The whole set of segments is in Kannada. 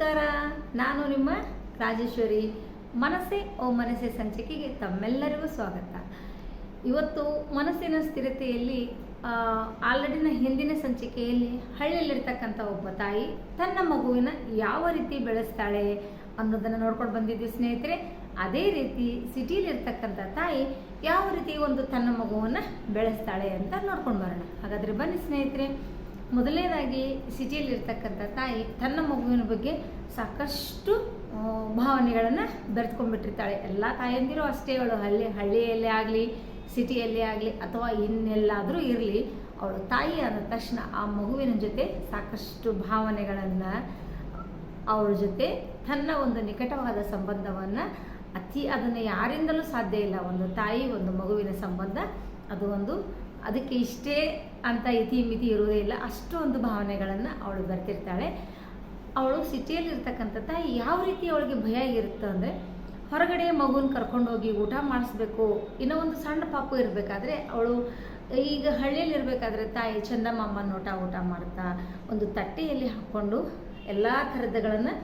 ನಮಸ್ಕಾರ. ನಾನು ನಿಮ್ಮ ರಾಜೇಶ್ವರಿ. ಮನಸ್ಸೆ ಓ ಮನಸ್ಸೆ ಸಂಚಿಕೆಗೆ ತಮ್ಮೆಲ್ಲರಿಗೂ ಸ್ವಾಗತ. ಇವತ್ತು ಮನಸ್ಸಿನ ಸ್ಥಿರತೆಯಲ್ಲಿ ಆಲ್ರೆಡಿನ ಹಿಂದಿನ ಸಂಚಿಕೆಯಲ್ಲಿ ಹಳ್ಳಿಯಲ್ಲಿರ್ತಕ್ಕಂಥ ಒಬ್ಬ ತಾಯಿ ತನ್ನ ಮಗುವಿನ ಯಾವ ರೀತಿ ಬೆಳೆಸ್ತಾಳೆ ಅನ್ನೋದನ್ನು ನೋಡ್ಕೊಂಡು ಬಂದಿದ್ವಿ ಸ್ನೇಹಿತರೆ. ಅದೇ ರೀತಿ ಸಿಟಿಲಿರ್ತಕ್ಕಂಥ ತಾಯಿ ಯಾವ ರೀತಿ ಒಂದು ತನ್ನ ಮಗುವನ್ನು ಬೆಳೆಸ್ತಾಳೆ ಅಂತ ನೋಡ್ಕೊಂಡು ಬರೋಣ. ಹಾಗಾದರೆ ಬನ್ನಿ ಸ್ನೇಹಿತರೆ. ಮೊದಲನೇದಾಗಿ ಸಿಟಿಯಲ್ಲಿರ್ತಕ್ಕಂಥ ತಾಯಿ ತನ್ನ ಮಗುವಿನ ಬಗ್ಗೆ ಸಾಕಷ್ಟು ಭಾವನೆಗಳನ್ನು ಬೆರೆತ್ಕೊಂಡ್ಬಿಟ್ಟಿರ್ತಾಳೆ. ಎಲ್ಲ ತಾಯಂದಿರು ಅಷ್ಟೇ ಅವಳು. ಹಳ್ಳಿ, ಹಳ್ಳಿಯಲ್ಲೇ ಆಗಲಿ, ಸಿಟಿಯಲ್ಲೇ ಆಗಲಿ, ಅಥವಾ ಇನ್ನೆಲ್ಲಾದರೂ ಇರಲಿ, ಅವಳು ತಾಯಿ ಆದ ತಕ್ಷಣ ಆ ಮಗುವಿನ ಜೊತೆ ಸಾಕಷ್ಟು ಭಾವನೆಗಳನ್ನು, ಅವಳ ಜೊತೆ ತನ್ನ ಒಂದು ನಿಕಟವಾದ ಸಂಬಂಧವನ್ನು, ಅತಿ ಅದನ್ನು ಯಾರಿಂದಲೂ ಸಾಧ್ಯ ಇಲ್ಲ. ಒಂದು ತಾಯಿ, ಒಂದು ಮಗುವಿನ ಸಂಬಂಧ, ಅದು ಒಂದು, ಅದಕ್ಕೆ ಇಷ್ಟೇ ಅಂತ ಇತಿ ಮಿತಿ ಇರೋದೇ ಇಲ್ಲ. ಅಷ್ಟೊಂದು ಭಾವನೆಗಳನ್ನು ಅವಳು ಬರ್ತಿರ್ತಾಳೆ. ಅವಳು ಸಿಟಿಯಲ್ಲಿರ್ತಕ್ಕಂಥ ತಾಯಿ ಯಾವ ರೀತಿ ಅವಳಿಗೆ ಭಯ ಇರುತ್ತೆ ಅಂದರೆ ಹೊರಗಡೆ ಮಗುನ ಕರ್ಕೊಂಡೋಗಿ ಊಟ ಮಾಡಿಸ್ಬೇಕು, ಇನ್ನೂ ಒಂದು ಸಣ್ಣ ಪಾಪು ಇರಬೇಕಾದ್ರೆ ಅವಳು ಈಗ ಹಳ್ಳಿಯಲ್ಲಿ ಇರಬೇಕಾದ್ರೆ ತಾಯಿ ಚಂದ ನೋಟ ಊಟ ಮಾಡ್ತಾ ಒಂದು ತಟ್ಟೆಯಲ್ಲಿ ಹಾಕ್ಕೊಂಡು ಎಲ್ಲ ಥರದ್ದುಗಳನ್ನು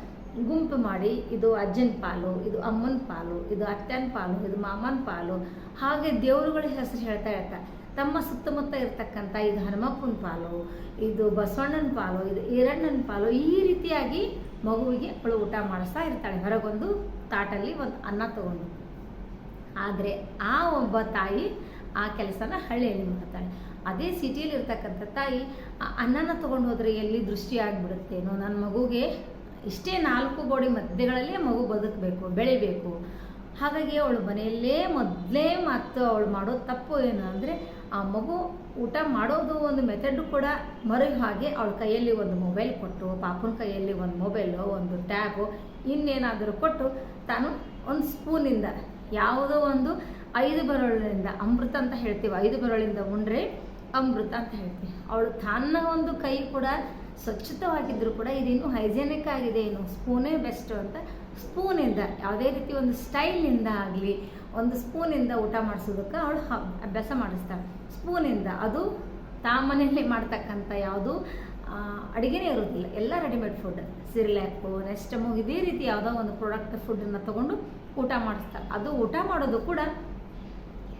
ಗುಂಪು ಮಾಡಿ ಇದು ಅಜ್ಜನ ಪಾಲು, ಇದು ಅಮ್ಮನ ಪಾಲು, ಇದು ಅತ್ತನ ಪಾಲು, ಇದು ಮಾಮನ ಪಾಲು, ಹಾಗೆ ದೇವರುಗಳ ಹೆಸರು ಹೇಳ್ತಾ ಇರ್ತಾರೆ ತಮ್ಮ ಸುತ್ತಮುತ್ತ ಇರತಕ್ಕಂಥ ಇದು ಹನುಮಪ್ಪನ ಪಾಲು, ಇದು ಬಸವಣ್ಣನ ಪಾಲು, ಇದು ಈರಣ್ಣನ ಪಾಲು, ಈ ರೀತಿಯಾಗಿ ಮಗುವಿಗೆ ಅವಳು ಊಟ ಮಾಡಿಸ್ತಾ ಇರ್ತಾಳೆ. ಹೊರಗೊಂದು ತಾಟಲ್ಲಿ ಒಂದು ಅನ್ನ ತಗೊಂಡು. ಆದರೆ ಆ ಒಬ್ಬ ತಾಯಿ ಆ ಕೆಲಸನ ಹಳ್ಳಿಯಲ್ಲಿ ಮಾಡ್ತಾಳೆ. ಅದೇ ಸಿಟಿಯಲ್ಲಿ ಇರ್ತಕ್ಕಂಥ ತಾಯಿ ಆ ಅನ್ನನ ತಗೊಂಡು ಹೋದರೆ ಎಲ್ಲಿ ದೃಷ್ಟಿ ಆಗಿಬಿಡುತ್ತೇನೋ? ನನ್ನ ಮಗುಗೆ ಇಷ್ಟೇ ನಾಲ್ಕು ಬೋಡಿ ಮಧ್ಯಗಳಲ್ಲೇ ಮಗು ಬದುಕಬೇಕು, ಬೆಳಿಬೇಕು. ಹಾಗಾಗಿ ಅವಳು ಮನೆಯಲ್ಲೇ ಮೊದಲೇ ಮತ್ತು ಅವಳು ಮಾಡೋ ತಪ್ಪು ಏನು ಅಂದರೆ ಆ ಮಗು ಊಟ ಮಾಡೋದು ಒಂದು ಮೆಥಡ್ ಕೂಡ ಮರೆಯ ಹಾಗೆ ಅವಳ ಕೈಯಲ್ಲಿ ಒಂದು ಮೊಬೈಲ್ ಕೊಟ್ಟು, ಪಾಪನ ಕೈಯಲ್ಲಿ ಒಂದು ಮೊಬೈಲು ಒಂದು ಟ್ಯಾಬು ಇನ್ನೇನಾದರೂ ಕೊಟ್ಟು ತಾನು ಒಂದು ಸ್ಪೂನಿಂದ ಯಾವುದೋ ಒಂದು ಐದು ಬರಳಿನಿಂದ ಅಮೃತ ಅಂತ ಹೇಳ್ತೀವಿ. ಐದು ಬರಳಿಂದ ಉಂಡ್ರೆ ಅಮೃತ ಅಂತ ಹೇಳ್ತೀವಿ. ಅವಳು ತನ್ನ ಒಂದು ಕೈ ಕೂಡ ಸ್ವಚ್ಛತವಾಗಿದ್ದರೂ ಕೂಡ ಇದೇನು ಹೈಜೆನಿಕ್ ಆಗಿದೆ, ಏನು ಸ್ಪೂನೇ ಬೆಸ್ಟ್ ಅಂತ ಸ್ಪೂನಿಂದ ಯಾವುದೇ ರೀತಿ ಒಂದು ಸ್ಟೈಲ್ನಿಂದ ಆಗಲಿ, ಒಂದು ಸ್ಪೂನಿಂದ ಊಟ ಮಾಡಿಸೋದಕ್ಕೆ ಅವಳು ಅಭ್ಯಾಸ ಮಾಡಿಸ್ತಾಳೆ. ಸ್ಪೂನಿಂದ ಅದು ತಾ ಮನೆಯಲ್ಲಿ ಮಾಡ್ತಕ್ಕಂಥ ಯಾವುದು ಅಡುಗೆನೇ ಇರೋದಿಲ್ಲ ಎಲ್ಲ ರೆಡಿಮೇಡ್ ಫುಡ್ ಸಿರ್ಲ್ಯಾಕು ನೆಸ್ಟಮು ಇದೇ ರೀತಿ ಯಾವುದೋ ಒಂದು ಪ್ರಾಡಕ್ಟ್ ಫುಡ್ಡನ್ನು ತೊಗೊಂಡು ಊಟ ಮಾಡಿಸ್ತಾರೆ. ಅದು ಊಟ ಮಾಡೋದು ಕೂಡ